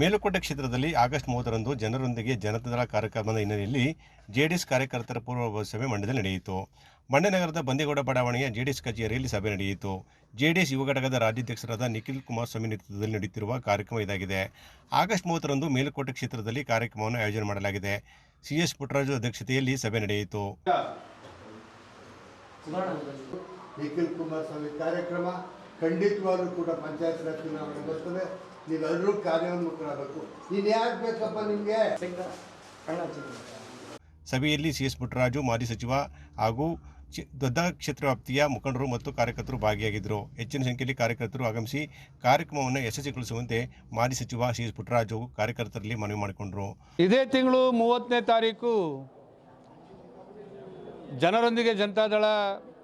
ಮೇಲುಕೋಟೆ ಕ್ಷೇತ್ರದಲ್ಲಿ ಆಗಸ್ಟ್ ಮೂವತ್ತರಂದು ಜನರೊಂದಿಗೆ ಜನತಾದಳ ಕಾರ್ಯಕ್ರಮದ ಹಿನ್ನೆಲೆಯಲ್ಲಿ ಜೆಡಿಎಸ್ ಕಾರ್ಯಕರ್ತರ ಪೂರ್ವಭಾವಿ ಸಭೆ ಮಂಡ್ಯದಲ್ಲಿ ನಡೆಯಿತು. ಮಂಡ್ಯನಗರದ ಬಂದೇಗೌಡ ಬಡಾವಣೆಯ ಜೆಡಿಎಸ್ ಕಚೇರಿಯಲ್ಲಿ ಸಭೆ ನಡೆಯಿತು. ಜೆಡಿಎಸ್ ಯುವ ಘಟಕದ ರಾಜ್ಯಾಧ್ಯಕ್ಷರಾದ ನಿಖಿಲ್ ಕುಮಾರಸ್ವಾಮಿ ನೇತೃತ್ವದಲ್ಲಿ ನಡೆಯುತ್ತಿರುವ ಕಾರ್ಯಕ್ರಮ ಇದಾಗಿದೆ. ಆಗಸ್ಟ್ ಮೂವತ್ತರಂದು ಮೇಲುಕೋಟೆ ಕ್ಷೇತ್ರದಲ್ಲಿ ಕಾರ್ಯಕ್ರಮವನ್ನು ಆಯೋಜನೆ ಮಾಡಲಾಗಿದೆ. ಸಿಎಸ್ ಪುಟ್ಟರಾಜು ಅಧ್ಯಕ್ಷತೆಯಲ್ಲಿ ಸಭೆ ನಡೆಯಿತು. ನಿಖಿಲ್ ಕುಮಾರಸ್ವಾಮಿ ಕಾರ್ಯಕ್ರಮ ಖಂಡಿತವಾಗ್ಲೂ ಕೂಡ ಪಂಚಾಯತ್ ರಾಜ್ ಚುನಾವಣೆ ಬರ್ತದೆ. ನೀವೆಲ್ಲರೂ ಕಾರ್ಯೋನ್ಮುಖರಾಗಬೇಕು. ನೀನು ಯಾರು ಬೇಕಪ್ಪ ನಿಮಗೆ? ಸಭೆಯಲ್ಲಿ ಸಿಎಸ್ ಪುಟ್ಟರಾಜು ಮಾಜಿ ಸಚಿವ ಹಾಗೂ ದಡ್ಡ ದೊಡ್ಡ ಕ್ಷೇತ್ರ ವ್ಯಾಪ್ತಿಯ ಮುಖಂಡರು ಮತ್ತು ಕಾರ್ಯಕರ್ತರು ಭಾಗಿಯಾಗಿದ್ದರು. ಹೆಚ್ಚಿನ ಸಂಖ್ಯೆಯಲ್ಲಿ ಕಾರ್ಯಕರ್ತರು ಆಗಮಿಸಿ ಕಾರ್ಯಕ್ರಮವನ್ನು ಯಶಸ್ವಿಗೊಳಿಸುವಂತೆ ಮಾಜಿ ಸಚಿವ ಸಿ ಎಸ್ ಪುಟ್ಟರಾಜು ಕಾರ್ಯಕರ್ತರಲ್ಲಿ ಮನವಿ ಮಾಡಿಕೊಂಡರು. ಇದೇ ತಿಂಗಳು ಮೂವತ್ತನೇ ತಾರೀಕು ಜನರೊಂದಿಗೆ ಜನತಾದಳ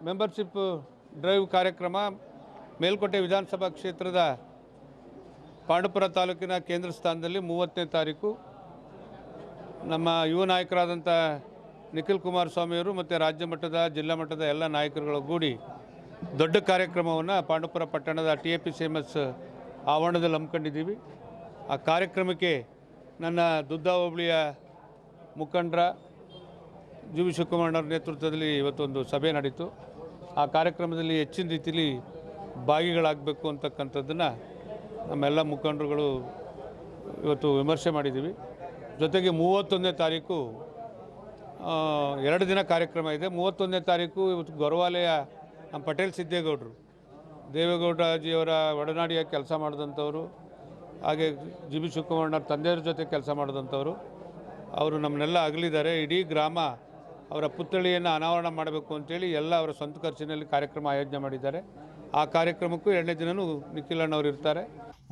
ಮೆಂಬರ್ಶಿಪ್ ಡ್ರೈವ್ ಕಾರ್ಯಕ್ರಮ ಮೇಲ್ಕೋಟೆ ವಿಧಾನಸಭಾ ಕ್ಷೇತ್ರದ ಪಾಂಡುಪುರ ತಾಲೂಕಿನ ಕೇಂದ್ರ ಸ್ಥಾನದಲ್ಲಿ ಮೂವತ್ತನೇ ತಾರೀಕು ನಮ್ಮ ಯುವ ನಾಯಕರಾದಂಥ ನಿಖಿಲ್ ಕುಮಾರಸ್ವಾಮಿಯವರು ಮತ್ತು ರಾಜ್ಯ ಮಟ್ಟದ, ಜಿಲ್ಲಾ ಮಟ್ಟದ ಎಲ್ಲ ನಾಯಕರುಗಳು ಕೂಡಿ ದೊಡ್ಡ ಕಾರ್ಯಕ್ರಮವನ್ನು ಪಾಂಡುಪುರ ಪಟ್ಟಣದ T A P C M S ಆವರಣದಲ್ಲಿ ಹಮ್ಮಿಕೊಂಡಿದ್ದೀವಿ. ಆ ಕಾರ್ಯಕ್ರಮಕ್ಕೆ ನನ್ನ ದುದ್ದ ಹೋಬಳಿಯ ಮುಖಂಡರ ಜಿ ವಿ ಶಿವಕುಮಾರ್ ನೇತೃತ್ವದಲ್ಲಿ ಇವತ್ತೊಂದು ಸಭೆ ನಡೀತು. ಆ ಕಾರ್ಯಕ್ರಮದಲ್ಲಿ ಹೆಚ್ಚಿನ ರೀತಿಯಲ್ಲಿ ಭಾಗಿಗಳಾಗಬೇಕು ಅಂತಕ್ಕಂಥದ್ದನ್ನು ನಮ್ಮೆಲ್ಲ ಮುಖಂಡರುಗಳು ಇವತ್ತು ವಿಮರ್ಶೆ ಮಾಡಿದ್ದೀವಿ. ಜೊತೆಗೆ ಮೂವತ್ತೊಂದನೇ ತಾರೀಕು ಎರಡು ದಿನ ಕಾರ್ಯಕ್ರಮ ಇದೆ. ಮೂವತ್ತೊಂದನೇ ತಾರೀಕು ಇವತ್ತು ಗೌರವಾಲಯ, ನಮ್ಮ ಪಟೇಲ್ ಸಿದ್ದೇಗೌಡರು ದೇವೇಗೌಡಜಿಯವರ ಒಡನಾಡಿಯಾಗಿ ಕೆಲಸ ಮಾಡಿದಂಥವರು, ಹಾಗೆ ಜಿ ಬಿ ಶಿವಕುಮಾರನ ತಂದೆಯವ್ರ ಜೊತೆ ಕೆಲಸ ಮಾಡಿದಂಥವರು. ಅವರು ನಮ್ಮನ್ನೆಲ್ಲ ಅಗಲಿದ್ದಾರೆ. ಇಡೀ ಗ್ರಾಮ ಅವರ ಪುತ್ಥಳಿಯನ್ನು ಅನಾವರಣ ಮಾಡಬೇಕು ಅಂತೇಳಿ ಎಲ್ಲ ಅವರ ಸ್ವಂತ ಖರ್ಚಿನಲ್ಲಿ ಕಾರ್ಯಕ್ರಮ ಆಯೋಜನೆ ಮಾಡಿದ್ದಾರೆ. ಆ ಕಾರ್ಯಕ್ರಮಕ್ಕೂ ಎರಡನೇ ದಿನವೂ ನಿಖಿಲಣ್ಣವರು ಇರ್ತಾರೆ.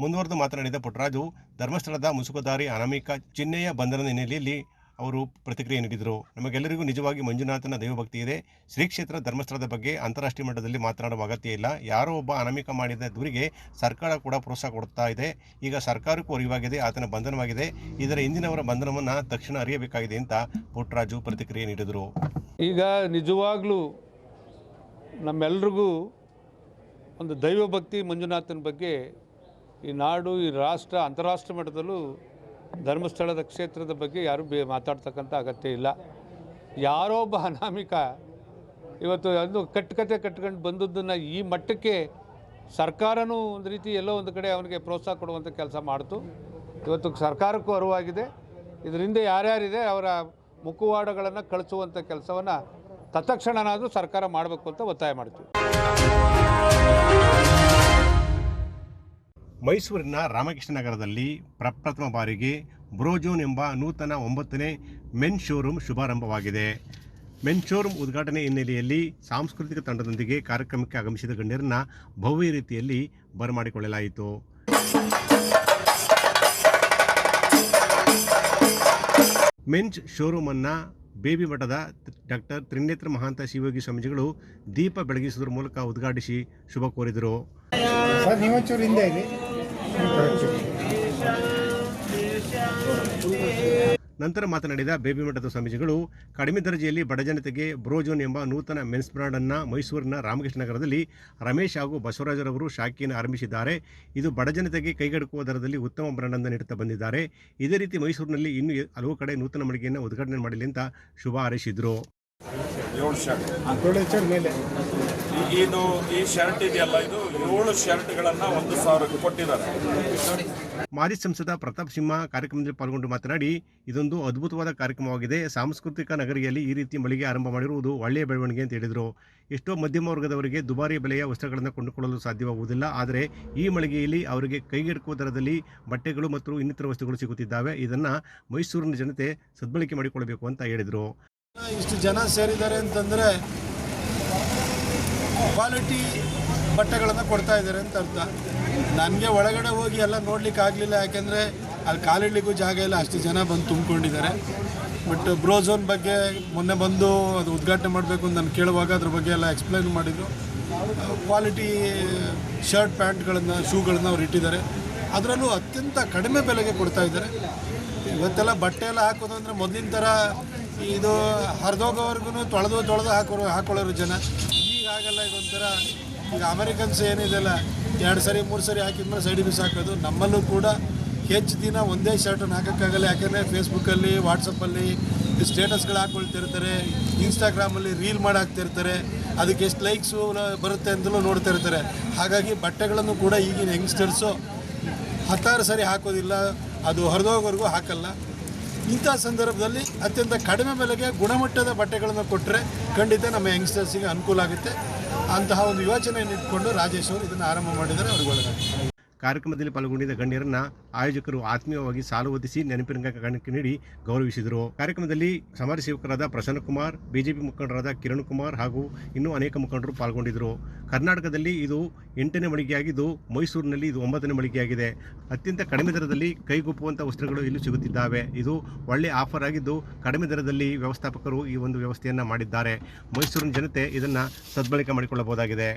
ಮುಂದುವರೆದು ಮಾತನಾಡಿದ ಪುಟ್ಟರಾಜು, ಧರ್ಮಸ್ಥಳದ ಮುಸುಕುದಾರಿ ಅನಾಮಿಕ ಚಿಹ್ನೆಯ ಬಂಧನದ ಹಿನ್ನೆಲೆಯಲ್ಲಿ ಅವರು ಪ್ರತಿಕ್ರಿಯೆ ನೀಡಿದರು. ನಮಗೆಲ್ಲರಿಗೂ ನಿಜವಾಗಿ ಮಂಜುನಾಥನ ದೈವಭಕ್ತಿ ಇದೆ. ಶ್ರೀ ಕ್ಷೇತ್ರ ಧರ್ಮಸ್ಥಳದ ಬಗ್ಗೆ ಅಂತಾರಾಷ್ಟ್ರೀಯ ಮಟ್ಟದಲ್ಲಿ ಮಾತನಾಡುವ ಅಗತ್ಯ ಇಲ್ಲ. ಯಾರೋ ಒಬ್ಬ ಅನಾಮಿಕ ಮಾಡಿದ ದೂರಿಗೆ ಸರ್ಕಾರ ಕೂಡ ಪ್ರೋತ್ಸಾಹ ಕೊಡ್ತಾ ಇದೆ. ಈಗ ಸರ್ಕಾರಕ್ಕೂ ಅರಿವಾಗಿದೆ, ಆತನ ಬಂಧನವಾಗಿದೆ. ಇದರ ಹಿಂದಿನವರ ಬಂಧನವನ್ನು ತಕ್ಷಣ ಅರಿಯಬೇಕಾಗಿದೆ ಅಂತ ಪುಟ್ಟರಾಜು ಪ್ರತಿಕ್ರಿಯೆ ನೀಡಿದರು. ಈಗ ನಿಜವಾಗ್ಲೂ ನಮ್ಮೆಲ್ರಿಗೂ ಒಂದು ದೈವಭಕ್ತಿ ಮಂಜುನಾಥನ ಬಗ್ಗೆ ಈ ನಾಡು, ಈ ರಾಷ್ಟ್ರ, ಅಂತಾರಾಷ್ಟ್ರೀಯ ಮಟ್ಟದಲ್ಲೂ ಧರ್ಮಸ್ಥಳದ ಕ್ಷೇತ್ರದ ಬಗ್ಗೆ ಯಾರೂ ಬೇ ಮಾತಾಡ್ತಕ್ಕಂಥ ಅಗತ್ಯ ಇಲ್ಲ. ಯಾರೋ ಅನಾಮಿಕ ಇವತ್ತು ಅದು ಕಟ್ಟುಕತೆ ಕಟ್ಕೊಂಡು ಬಂದದ್ದನ್ನು ಈ ಮಟ್ಟಕ್ಕೆ ಸರ್ಕಾರನೂ ಒಂದು ರೀತಿ ಎಲ್ಲೋ ಒಂದು ಕಡೆ ಅವನಿಗೆ ಪ್ರೋತ್ಸಾಹ ಕೊಡುವಂಥ ಕೆಲಸ ಮಾಡ್ತು. ಇವತ್ತು ಸರ್ಕಾರಕ್ಕೂ ಅರಿವಾಗಿದೆ. ಇದರಿಂದ ಯಾರ್ಯಾರಿದೆ ಅವರ ಮುಖವಾಡಗಳನ್ನು ಕಳಿಸುವಂಥ ಕೆಲಸವನ್ನು ತತ್ಕ್ಷಣನಾದರೂ ಸರ್ಕಾರ ಮಾಡಬೇಕು ಅಂತ ಒತ್ತಾಯ ಮಾಡ್ತೀವಿ. ಮೈಸೂರಿನ ರಾಮಕೃಷ್ಣ ನಗರದಲ್ಲಿ ಪ್ರಪ್ರಥಮ ಬಾರಿಗೆ ಬ್ರೋಜೋನ್ ಎಂಬ ನೂತನ ಒಂಬತ್ತನೇ ಮೆನ್ ಶೋರೂಮ್ ಶುಭಾರಂಭವಾಗಿದೆ. ಮೆನ್ ಶೋರೂಮ್ ಉದ್ಘಾಟನೆ ಹಿನ್ನೆಲೆಯಲ್ಲಿ ಸಾಂಸ್ಕೃತಿಕ ತಂಡದೊಂದಿಗೆ ಕಾರ್ಯಕ್ರಮಕ್ಕೆ ಆಗಮಿಸಿದ ಗಣ್ಯರನ್ನ ಭವ್ಯ ರೀತಿಯಲ್ಲಿ ಬರಮಾಡಿಕೊಳ್ಳಲಾಯಿತು. ಮೆನ್ಸ್ ಶೋರೂಮನ್ನು ಬೇಬಿ ಮಠದ ಡಾಕ್ಟರ್ ತ್ರಿನೇತ್ರ ಮಹಾಂತ ಶಿವಯೋಗಿ ಸ್ವಾಮೀಜಿಗಳು ದೀಪ ಬೆಳಗಿಸುವುದರ ಮೂಲಕ ಉದ್ಘಾಟಿಸಿ ಶುಭ ಕೋರಿದರು. ನಂತರ ಮಾತನಾಡಿದ ಬೇಬಿ ಮಠದ ಸ್ವಾಮೀಜಿಗಳು, ಕಡಿಮೆ ದರ್ಜೆಯಲ್ಲಿ ಬಡಜನತೆಗೆ ಬ್ರೋಜೋನ್ ಎಂಬ ನೂತನ ಮೆನ್ಸ್ ಬ್ರಾಂಡ್ ಅನ್ನು ಮೈಸೂರಿನ ರಾಮಕೃಷ್ಣ ನಗರದಲ್ಲಿ ರಮೇಶ್ ಹಾಗೂ ಬಸವರಾಜರವರು ಶಾಖೆಯನ್ನು ಆರಂಭಿಸಿದ್ದಾರೆ. ಇದು ಬಡಜನತೆಗೆ ಕೈಗೆಟುಕುವ ದರದಲ್ಲಿ ಉತ್ತಮ ಬ್ರಾಂಡ್ ಅನ್ನು ನೀಡುತ್ತಾ ಬಂದಿದ್ದಾರೆ. ಇದೇ ರೀತಿ ಮೈಸೂರಿನಲ್ಲಿ ಇನ್ನೂ ಹಲವು ಕಡೆ ನೂತನ ಮಳಿಗೆಯನ್ನು ಉದ್ಘಾಟನೆ ಮಾಡಲಿ ಅಂತ ಶುಭ ಹಾರೈಸಿದರು. ಇದು ಈ ಶರ್ಟ್ ಇದೆಯಲ್ಲ ಇದು ಏಳು ಶರ್ಟ್ಗಳನ್ನು ಒಂದು ಸಾವಿರಕ್ಕೆ ಕೊಟ್ಟಿದ್ದಾರೆ. ಮಾಜಿ ಸಂಸದ ಪ್ರತಾಪ್ ಸಿಂಹ ಕಾರ್ಯಕ್ರಮದಲ್ಲಿ ಪಾಲ್ಗೊಂಡು ಮಾತನಾಡಿ ಇದೊಂದು ಅದ್ಭುತವಾದ ಕಾರ್ಯಕ್ರಮವಾಗಿದೆ. ಸಾಂಸ್ಕೃತಿಕ ನಗರಿಯಲ್ಲಿ ಈ ರೀತಿ ಮಳಿಗೆ ಆರಂಭ ಮಾಡಿರುವುದು ಒಳ್ಳೆಯ ಬೆಳವಣಿಗೆ ಅಂತ ಹೇಳಿದರು. ಎಷ್ಟೋ ಮಧ್ಯಮ ವರ್ಗದವರಿಗೆ ದುಬಾರಿ ಬೆಲೆಯ ವಸ್ತ್ರಗಳನ್ನು ಕೊಂಡುಕೊಳ್ಳಲು ಸಾಧ್ಯವಾಗುವುದಿಲ್ಲ. ಆದರೆ ಈ ಮಳಿಗೆಯಲ್ಲಿ ಅವರಿಗೆ ಕೈಗೆಟುಕುವ ದರದಲ್ಲಿ ಬಟ್ಟೆಗಳು ಮತ್ತು ಇನ್ನಿತರ ವಸ್ತುಗಳು ಸಿಗುತ್ತಿದ್ದಾವೆ. ಇದನ್ನು ಮೈಸೂರಿನ ಜನತೆ ಸದ್ಬಳಕೆ ಮಾಡಿಕೊಳ್ಳಬೇಕು ಅಂತ ಹೇಳಿದರು. ಇಷ್ಟು ಜನ ಸೇರಿದ್ದಾರೆ ಅಂತಂದರೆ ಕ್ವಾಲಿಟಿ ಬಟ್ಟೆಗಳನ್ನು ಕೊಡ್ತಾ ಇದ್ದಾರೆ ಅಂತ ಅರ್ಥ. ನನಗೆ ಒಳಗಡೆ ಹೋಗಿ ಎಲ್ಲ ನೋಡ್ಲಿಕ್ಕೆ ಆಗಲಿಲ್ಲ, ಯಾಕೆಂದರೆ ಅಲ್ಲಿ ಕಾಲಿಡ್ಲಿಕ್ಕೂ ಜಾಗ ಇಲ್ಲ, ಅಷ್ಟು ಜನ ಬಂದು ತುಂಬಿಕೊಂಡಿದ್ದಾರೆ. ಬಟ್ ಬ್ರೋಝೋನ್ ಬಗ್ಗೆ ಮೊನ್ನೆ ಬಂದು ಅದು ಉದ್ಘಾಟನೆ ಮಾಡಬೇಕು ಅಂತ ನಾನು ಕೇಳುವಾಗ ಅದ್ರ ಬಗ್ಗೆ ಎಲ್ಲ ಎಕ್ಸ್ಪ್ಲೈನ್ ಮಾಡಿದರು. ಕ್ವಾಲಿಟಿ ಶರ್ಟ್ ಪ್ಯಾಂಟ್ಗಳನ್ನು ಶೂಗಳನ್ನು ಅವ್ರು ಇಟ್ಟಿದ್ದಾರೆ. ಅದರಲ್ಲೂ ಅತ್ಯಂತ ಕಡಿಮೆ ಬೆಲೆಗೆ ಕೊಡ್ತಾ ಇದ್ದಾರೆ. ಇವತ್ತೆಲ್ಲ ಬಟ್ಟೆ ಎಲ್ಲ ಹಾಕೋದು ಅಂದರೆ ಮೊದಲಿನ ಥರ ಇದು ಹರಿದೋಗೋವರೆಗೂ ತೊಳೆದು ತೊಳೆದು ಹಾಕೋರು ಹಾಕೊಳ್ಳೋರು ಜನ. ಆಗಲ್ಲ, ಇದೊಂಥರ ಈಗ ಅಮೆರಿಕನ್ಸ್ ಏನಿದೆಲ್ಲ ಎರಡು ಸರಿ, ಮೂರು ಸರಿ ಹಾಕಿದ್ಮೇಲೆ ಸೈಡ್ ಮಿಸ್ ಹಾಕೋದು ನಮ್ಮಲ್ಲೂ ಕೂಡ ಹೆಚ್ಚು ದಿನ ಒಂದೇ ಶರ್ಟನ್ನು ಹಾಕೋಕ್ಕಾಗಲ್ಲ, ಯಾಕೆಂದರೆ ಫೇಸ್ಬುಕ್ಕಲ್ಲಿ ವಾಟ್ಸಪ್ಪಲ್ಲಿ ಸ್ಟೇಟಸ್ಗಳು ಹಾಕ್ಕೊಳ್ತಿರ್ತಾರೆ ಇನ್ಸ್ಟಾಗ್ರಾಮಲ್ಲಿ ರೀಲ್ ಮಾಡಿ ಹಾಕ್ತಿರ್ತಾರೆ ಅದಕ್ಕೆ ಎಷ್ಟು ಲೈಕ್ಸು ಬರುತ್ತೆ ಅಂತಲೂ ನೋಡ್ತಿರ್ತಾರೆ ಹಾಗಾಗಿ ಬಟ್ಟೆಗಳನ್ನು ಕೂಡ ಈಗಿನ ಯಂಗ್ಸ್ಟರ್ಸು ಹತ್ತಾರು ಸರಿ ಹಾಕೋದಿಲ್ಲ. ಅದು ಹರಿದೋಗೋವರೆಗೂ ಹಾಕಲ್ಲ. ಇಂಥ ಸಂದರ್ಭದಲ್ಲಿ ಅತ್ಯಂತ ಕಡಿಮೆ ಬೆಲೆಗೆ ಗುಣಮಟ್ಟದ ಬಟ್ಟೆಗಳನ್ನು ಕೊಟ್ಟರೆ ಖಂಡಿತ ನಮ್ಮ ಯಂಗ್ಸ್ಟರ್ಸಿಗೆ ಅನುಕೂಲ ಆಗುತ್ತೆ. ಅಂತಹ ಒಂದು ಯೋಚನೆಯನ್ನು ಇಟ್ಕೊಂಡು ರಾಜೇಶ್ ಅವರು ಇದನ್ನು ಆರಂಭ ಮಾಡಿದರೆ ಅವ್ರಿಗೆ ಒಳ್ಳೆಯದಾಗುತ್ತೆ ಕಾರ್ಯಕ್ರಮದಲ್ಲಿ ಪಾಲ್ಗೊಂಡಿದ್ದ ಗಣ್ಯರನ್ನ ಆಯೋಜಕರು ಆತ್ಮೀಯವಾಗಿ ಸಾಲು ಒದಿಸಿ ನೆನಪಿನ ಕಾಣಿಕೆ ನೀಡಿ ಗೌರವಿಸಿದರು. ಕಾರ್ಯಕ್ರಮದಲ್ಲಿ ಸಮಾಜ ಸೇವಕರಾದ ಪ್ರಸನ್ನ ಕುಮಾರ್, ಬಿಜೆಪಿ ಮುಖಂಡರಾದ ಕಿರಣ್ ಕುಮಾರ್ ಹಾಗೂ ಇನ್ನೂ ಅನೇಕ ಮುಖಂಡರು ಪಾಲ್ಗೊಂಡಿದ್ದರು. ಕರ್ನಾಟಕದಲ್ಲಿ ಇದು ಎಂಟನೇ ಮಳಿಗೆಯಾಗಿದ್ದು, ಮೈಸೂರಿನಲ್ಲಿ ಇದು ಒಂಬತ್ತನೇ ಮಳಿಗೆಯಾಗಿದೆ. ಅತ್ಯಂತ ಕಡಿಮೆ ದರದಲ್ಲಿ ಕೈಗೊಪ್ಪುವಂಥ ವಸ್ತ್ರಗಳು ಇಲ್ಲಿ ಸಿಗುತ್ತಿದ್ದಾವೆ. ಇದು ಒಳ್ಳೆ ಆಫರ್ ಆಗಿದ್ದು, ಕಡಿಮೆ ದರದಲ್ಲಿ ವ್ಯವಸ್ಥಾಪಕರು ಈ ಒಂದು ವ್ಯವಸ್ಥೆಯನ್ನು ಮಾಡಿದ್ದಾರೆ. ಮೈಸೂರಿನ ಜನತೆ ಇದನ್ನು ಸದ್ಬಳಕೆ ಮಾಡಿಕೊಳ್ಳಬಹುದಾಗಿದೆ.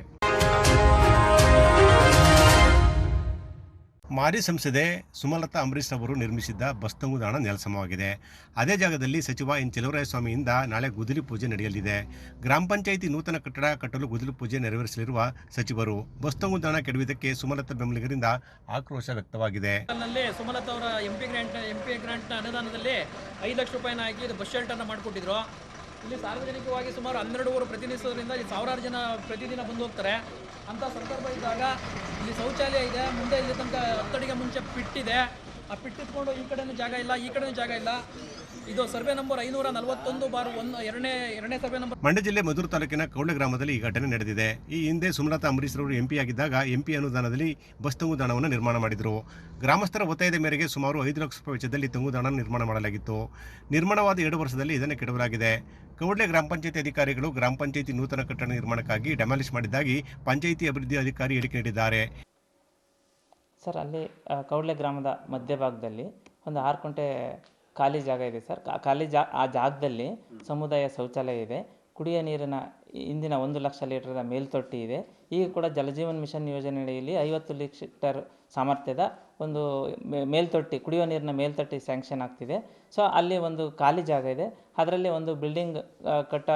ಮಾಜಿ ಸಂಸದೆ ಸುಮಲತಾ ಅಂಬರೀಶ್ ಅವರು ನಿರ್ಮಿಸಿದ್ದ ಬಸ್ ತಂಗುದಾಣ ನೆಲಸಮವಾಗಿದೆ. ಅದೇ ಜಾಗದಲ್ಲಿ ಸಚಿವ ಎನ್. ಸ್ವಾಮಿಯಿಂದ ನಾಳೆ ಗುದಲಿ ಪೂಜೆ ನಡೆಯಲಿದೆ. ಗ್ರಾಮ ಪಂಚಾಯಿತಿ ನೂತನ ಕಟ್ಟಡ ಕಟ್ಟಲು ಗುದಲಿ ಪೂಜೆ ನೆರವೇರಿಸಲಿರುವ ಸಚಿವರು, ಬಸ್ ತಂಗುದಾಣ ಕೆಡವಿದ್ದಕ್ಕೆ ಸುಮಲತಾ ಬೆಂಬಲಿಗರಿಂದ ಆಕ್ರೋಶ ವ್ಯಕ್ತವಾಗಿದೆ. ಸುಮಲತಾ ಅವರ ಎಂಪಿ ಗ್ರಾಂಟ್ ಎಂಪಿ ಗ್ರಾಂಟ್ನ ಅನುದಾನದಲ್ಲಿ ಐದು ಲಕ್ಷ ರೂಪಾಯಿನ ಹಾಕಿ ಬಸ್ ಶೆಲ್ಟರ್ನ ಮಾಡಿಕೊಟ್ಟಿದ್ರು. ಇಲ್ಲಿ ಸಾರ್ವಜನಿಕವಾಗಿ ಸುಮಾರು ಹನ್ನೆರಡುವರೆ ಪ್ರತಿನಿಧಿಸೋದ್ರಿಂದ ಇಲ್ಲಿ ಸಾವಿರಾರು ಜನ ಪ್ರತಿದಿನ ಬಂದು ಹೋಗ್ತಾರೆ. ಅಂಥ ಸಂದರ್ಭ ಇದ್ದಾಗ ಇಲ್ಲಿ ಶೌಚಾಲಯ ಇದೆ, ಮುಂದೆ ಇಲ್ಲಿ ತನಕ ಹತ್ತಡಿಗೆ ಮುಂಚೆ ಪಿಟ್ಟಿದೆ ಆ ಪಿಟ್ಟಿಟ್ಕೊಂಡು ಈ ಕಡೆನೂ ಜಾಗ ಇಲ್ಲ, ಈ ಕಡೆನೂ ಜಾಗ ಇಲ್ಲ. ಇದು ಸರ್ವೆ ನಂಬರ್ ಐನೂರ ನಲವತ್ತೊಂದು ಬಾರ್ ಒಂದು ಎರಡನೇ ಎರಡನೇ ಸರ್ವೆ ನಂಬರ್. ಮಂಡ್ಯ ಜಿಲ್ಲೆ ಮಧುರ ತಾಲೂಕಿನ ಕೌಂಡ ಗ್ರಾಮದಲ್ಲಿ ಈ ಘಟನೆ ನಡೆದಿದೆ. ಈ ಹಿಂದೆ ಸುಮಲತಾ ಅಂಬರೀಶ್ ರವರು ಎಂಪಿ ಆಗಿದ್ದಾಗ ಎಂಪಿ ಅನುದಾನದಲ್ಲಿ ಬಸ್ ತಂಗುದಾಣವನ್ನು ನಿರ್ಮಾಣ ಮಾಡಿದರು. ಗ್ರಾಮಸ್ಥರ ಒತ್ತಾಯದ ಮೇರೆಗೆ ಸುಮಾರು ಐದು ಲಕ್ಷ ರೂಪಾಯಿ ವೆಚ್ಚದಲ್ಲಿ ತಂಗುದಾಣ ನಿರ್ಮಾಣ ಮಾಡಲಾಗಿತ್ತು. ನಿರ್ಮಾಣವಾದ ಎರಡು ವರ್ಷದಲ್ಲಿ ಇದನ್ನು ಕೆಡವಲಾಗಿದೆ. ಕೌಡ್ಲೆ ಗ್ರಾಮ ಪಂಚಾಯತಿ ಅಧಿಕಾರಿಗಳು ಗ್ರಾಮ ಪಂಚಾಯತಿ ನೂತನ ಕಟ್ಟಡ ನಿರ್ಮಾಣಕ್ಕಾಗಿ ಡೆಮಾಲಿಷ್ ಮಾಡಿದ್ದಾಗಿ ಪಂಚಾಯಿತಿ ಅಭಿವೃದ್ಧಿ ಅಧಿಕಾರಿ ಹೇಳಿಕೆ ನೀಡಿದ್ದಾರೆ. ಸರ್ ಅಲ್ಲಿ ಕೌಡ್ಲೆ ಗ್ರಾಮದ ಮಧ್ಯಭಾಗದಲ್ಲಿ ಒಂದು ಆರು ಕುಂಟೆ ಖಾಲಿ ಜಾಗ ಇದೆ ಸರ್. ಖಾಲಿ ಜಾ ಆ ಜಾಗದಲ್ಲಿ ಸಮುದಾಯ ಶೌಚಾಲಯ ಇದೆ. ಕುಡಿಯ ನೀರಿನ ಇಂದಿನ ಒಂದು ಲಕ್ಷ ಲೀಟರ್ದ ಮೇಲ್ತೊಟ್ಟಿ ಇದೆ. ಈಗ ಕೂಡ ಜಲಜೀವನ್ ಮಿಷನ್ ಯೋಜನೆ ಅಡಿಯಲ್ಲಿ ಐವತ್ತು ಲೀಟರ್ ಸಾಮರ್ಥ್ಯದ ಒಂದು ಮೇಲ್ತೊಟ್ಟಿ ಕುಡಿಯುವ ನೀರಿನ ಮೇಲ್ತೊಟ್ಟಿ ಸ್ಯಾಂಕ್ಷನ್ ಆಗ್ತಿದೆ. ಸೊ ಅಲ್ಲಿ ಒಂದು ಖಾಲಿ ಜಾಗ ಇದೆ. ಅದರಲ್ಲಿ ಒಂದು ಬಿಲ್ಡಿಂಗ್ ಕಟ್ಟ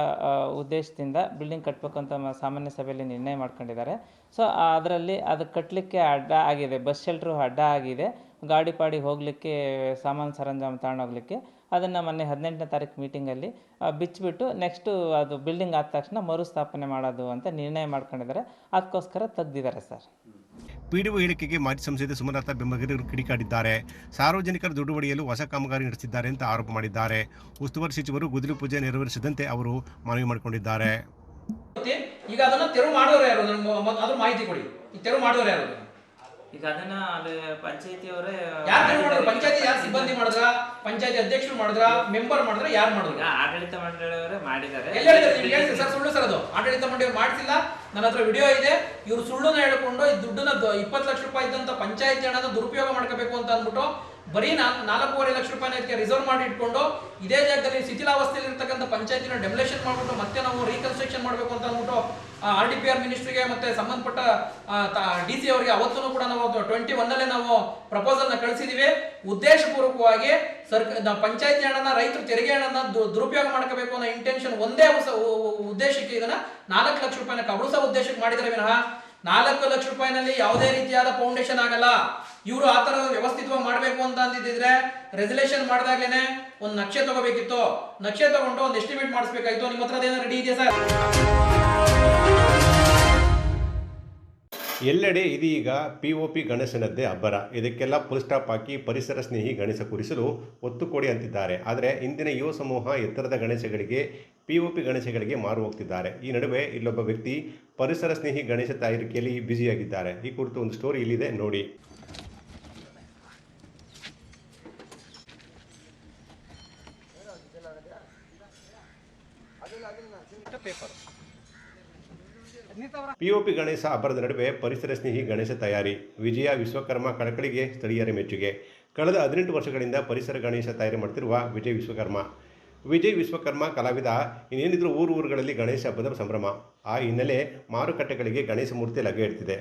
ಉದ್ದೇಶದಿಂದ ಬಿಲ್ಡಿಂಗ್ ಕಟ್ಟಬೇಕಂತ ಸಾಮಾನ್ಯ ಸಭೆಯಲ್ಲಿ ನಿರ್ಣಯ ಮಾಡ್ಕೊಂಡಿದ್ದಾರೆ. ಸೊ ಅದರಲ್ಲಿ ಅದು ಕಟ್ಟಲಿಕ್ಕೆ ಅಡ್ಡ ಆಗಿದೆ. ಬಸ್ ಶೆಲ್ಟ್ರು ಅಡ್ಡ ಆಗಿದೆ. ಗಾಡಿ ಪಾಡಿ ಹೋಗಲಿಕ್ಕೆ ಸಾಮಾನು ಸರಂಜಾಮು ತಗೊಂಡೋಗ್ಲಿಕ್ಕೆ ಅದನ್ನು ಮೊನ್ನೆ ಹದಿನೆಂಟನೇ ತಾರೀಕು ಮೀಟಿಂಗಲ್ಲಿ ಬಿಚ್ಚಿಬಿಟ್ಟು ನೆಕ್ಸ್ಟು ಅದು ಬಿಲ್ಡಿಂಗ್ ಆದ ತಕ್ಷಣ ಮರುಸ್ಥಾಪನೆ ಮಾಡೋದು ಅಂತ ನಿರ್ಣಯ ಮಾಡ್ಕೊಂಡಿದ್ದಾರೆ. ಅದಕ್ಕೋಸ್ಕರ ತೆಗ್ದಿದ್ದಾರೆ ಸರ್. ಪಿಡಿಒ ಹೇಳಿಕೆಗೆ ಮಾಜಿ ಸಂಸದೆ ಸುಮಲತಾ ಬೆಂಬಲಿಗರು ಕಿಡಿಕಾಡಿದ್ದಾರೆ. ಸಾರ್ವಜನಿಕರ ದುಡ್ಡು ಒಡೆಯಲು ಹೊಸ ಕಾಮಗಾರಿ ನಡೆಸಿದ್ದಾರೆ ಅಂತ ಆರೋಪ ಮಾಡಿದ್ದಾರೆ. ಉಸ್ತುವಾರಿ ಸಚಿವರು ಗುದ್ರಿ ಪೂಜೆ ನೆರವೇರಿಸದಂತೆ ಅವರು ಮನವಿ ಮಾಡಿಕೊಂಡಿದ್ದಾರೆ. ಈಗ ಅದನ್ನ ತೆರವು ಮಾಡೋರು ಯಾರು? ಅದ್ರ ಮಾಹಿತಿ ಕೊಡಿ. ತೆರವು ಮಾಡೋರು ಯಾರು? ಈಗ ಅದನ್ನ ಯಾರು ತೆರವು ಮಾಡಿದ್ರು ಪಂಚಾಯತಿ ಯಾರು ಸಿಬ್ಬಂದಿ ಮಾಡಿದ್ರ? ಪಂಚಾಯತಿ ಅಧ್ಯಕ್ಷರು ಮಾಡಿದ್ರ? ಮೆಂಬರ್ ಮಾಡಿದ್ರ? ಯಾರು ಮಾಡಿದ್ರು? ಆಡಳಿತ ಮಂಡಳಿಯವರೇ ಮಾಡಿದ್ದಾರೆ. ಸರ್ ಸುಳ್ಳು ಸರ್ ಅದು. ಆಡಳಿತ ಮಂಡಳಿ ಮಾಡಿಸಿಲ್ಲ. ನನ್ನ ಹತ್ರ ವಿಡಿಯೋ ಇದೆ. ಇವರು ಸುಳ್ಳುನ ಹೇಳ್ಕೊಂಡು ಈ ದುಡ್ಡನ್ನ ಇಪ್ಪತ್ತು ಲಕ್ಷ ರೂಪಾಯಿ ಇದ್ದಂತ ಪಂಚಾಯತಿ ಹಣನ ದುರುಪಯೋಗ ಮಾಡ್ಕೋಬೇಕು ಅಂತ ಅಂದ್ಬಿಟ್ಟು ಬರೀ ನಾಲ್ಕು ನಾಲ್ಕೂವರೆ ಲಕ್ಷ ರೂಪಾಯಿನ ಇದಕ್ಕೆ ರಿಸರ್ವ್ ಮಾಡಿ ಇಟ್ಕೊಂಡು ಇದೇ ಜಾಗದಲ್ಲಿ ಶಿಥಿಲಾವಸ್ಥೆಯಲ್ಲಿ ಇರ್ತಕ್ಕಂಥ ಪಂಚಾಯತಿನ ಡೆಮೊಲೇಷನ್ ಮಾಡ್ಬಿಟ್ಟು ಮತ್ತೆ ನಾವು ರೀಕನ್ಸ್ಟ್ರಕ್ಷನ್ ಮಾಡಬೇಕು ಅಂತ ಅಂದ್ಬಿಟ್ಟು ಆರ್ ಡಿ ಪಿ ಆರ್ ಮಿನಿಸ್ಟ್ರಿಗೆ ಮತ್ತೆ ಸಂಬಂಧಪಟ್ಟ ಡಿ ಸಿ ಅವರಿಗೆ ಅವತ್ತೂ ಕೂಡ ನಾವು ಟ್ವೆಂಟಿ ಒನ್ನಲ್ಲೇ ನಾವು ಪ್ರಪೋಸಲ್ನ ಕಳಿಸಿದ್ದೀವಿ ಉದ್ದೇಶಪೂರ್ವಕವಾಗಿ ಸರ್ಕ ಪಂಚಾಯತಿ ಹಣನ ರೈತರು ತೆರಿಗೆ ಹಣನ ದುರುಪಯೋಗ ಮಾಡ್ಕೋಬೇಕು ಅನ್ನೋ ಇಂಟೆನ್ಷನ್ ಒಂದೇ ಉದ್ದೇಶಕ್ಕೆ ಇದನ್ನ ನಾಲ್ಕು ಲಕ್ಷ ರೂಪಾಯಿನ ಕಬಳಿಸೋ ಉದ್ದೇಶಕ್ಕೆ ಮಾಡಿದರೆ ವಿನಃ. ನಾಲ್ಕು ಲಕ್ಷ ರೂಪಾಯಿನಲ್ಲಿ ಯಾವುದೇ ರೀತಿಯಾದ ಫೌಂಡೇಶನ್ ಆಗಲ್ಲ. ಇವರು ಆ ತರ ವ್ಯವಸ್ಥಿತವಾಗಿ ಮಾಡಬೇಕು ಅಂತ ಅಂದಿದ್ರೆ ರೆಸಲ್ಯೂಷನ್ ಮಾಡಿದಾಗ್ಲೇನೆ ಒಂದು ನಕ್ಷೆ ತಗೋಬೇಕಿತ್ತು. ನಕ್ಷೆ ತಗೊಂಡು ಒಂದು ಎಸ್ಟಿಮೇಟ್ ಮಾಡಿಸ್ಬೇಕಾಯ್ತು. ನಿಮ್ಮ ಹತ್ರ ಅದೇನೋ ರೆಡಿ ಇದೆಯಾ ಸರ್? ಎಲ್ಲೆಡೆ ಇದೀಗ ಪಿ ಒ ಪಿ ಗಣೇಶನದ್ದೇ ಅಬ್ಬರ. ಇದಕ್ಕೆಲ್ಲ ಫುಲ್ ಸ್ಟಾಪ್ ಹಾಕಿ ಪರಿಸರ ಸ್ನೇಹಿ ಗಣೇಶ ಕೂರಿಸಲು ಒತ್ತು ಕೊಡಿ ಅಂತಿದ್ದಾರೆ. ಆದರೆ ಇಂದಿನ ಯುವ ಸಮೂಹ ಎತ್ತರದ ಗಣೇಶಗಳಿಗೆ ಪಿ ಒ ಪಿ ಗಣೇಶಗಳಿಗೆ ಮಾರು ಹೋಗ್ತಿದ್ದಾರೆ. ಈ ನಡುವೆ ಇಲ್ಲೊಬ್ಬ ವ್ಯಕ್ತಿ ಪರಿಸರ ಸ್ನೇಹಿ ಗಣೇಶ ತಯಾರಿಕೆಯಲ್ಲಿ ಬ್ಯುಸಿಯಾಗಿದ್ದಾರೆ ಈ ಕುರಿತು ಒಂದು ಸ್ಟೋರಿ ಇಲ್ಲಿದೆ, ನೋಡಿ. ಪಿಒಪಿ ಗಣೇಶ ಹಬ್ಬದ ನಡುವೆ ಪರಿಸರ ಸ್ನೇಹಿ ಗಣೇಶ ತಯಾರಿ ವಿಜಯ ವಿಶ್ವಕರ್ಮ ಕಳಕಳಿಗೆ ಸ್ಥಳೀಯರ ಮೆಚ್ಚುಗೆ. ಕಳೆದ ಹದಿನೆಂಟು ವರ್ಷಗಳಿಂದ ಪರಿಸರ ಗಣೇಶ ತಯಾರಿ ಮಾಡ್ತಿರುವ ವಿಜಯ್ ವಿಶ್ವಕರ್ಮ. ವಿಜಯ್ ವಿಶ್ವಕರ್ಮ ಕಲಾವಿದ ಇನ್ನೇನಿದ್ರು ಊರು ಊರುಗಳಲ್ಲಿ ಗಣೇಶ ಹಬ್ಬದ ಸಂಭ್ರಮ. ಆ ಹಿನ್ನೆಲೆ ಮಾರುಕಟ್ಟೆಗಳಿಗೆ ಗಣೇಶ ಮೂರ್ತಿ ಲಗ್ಗೆ ಇಡ್ತಿದೆ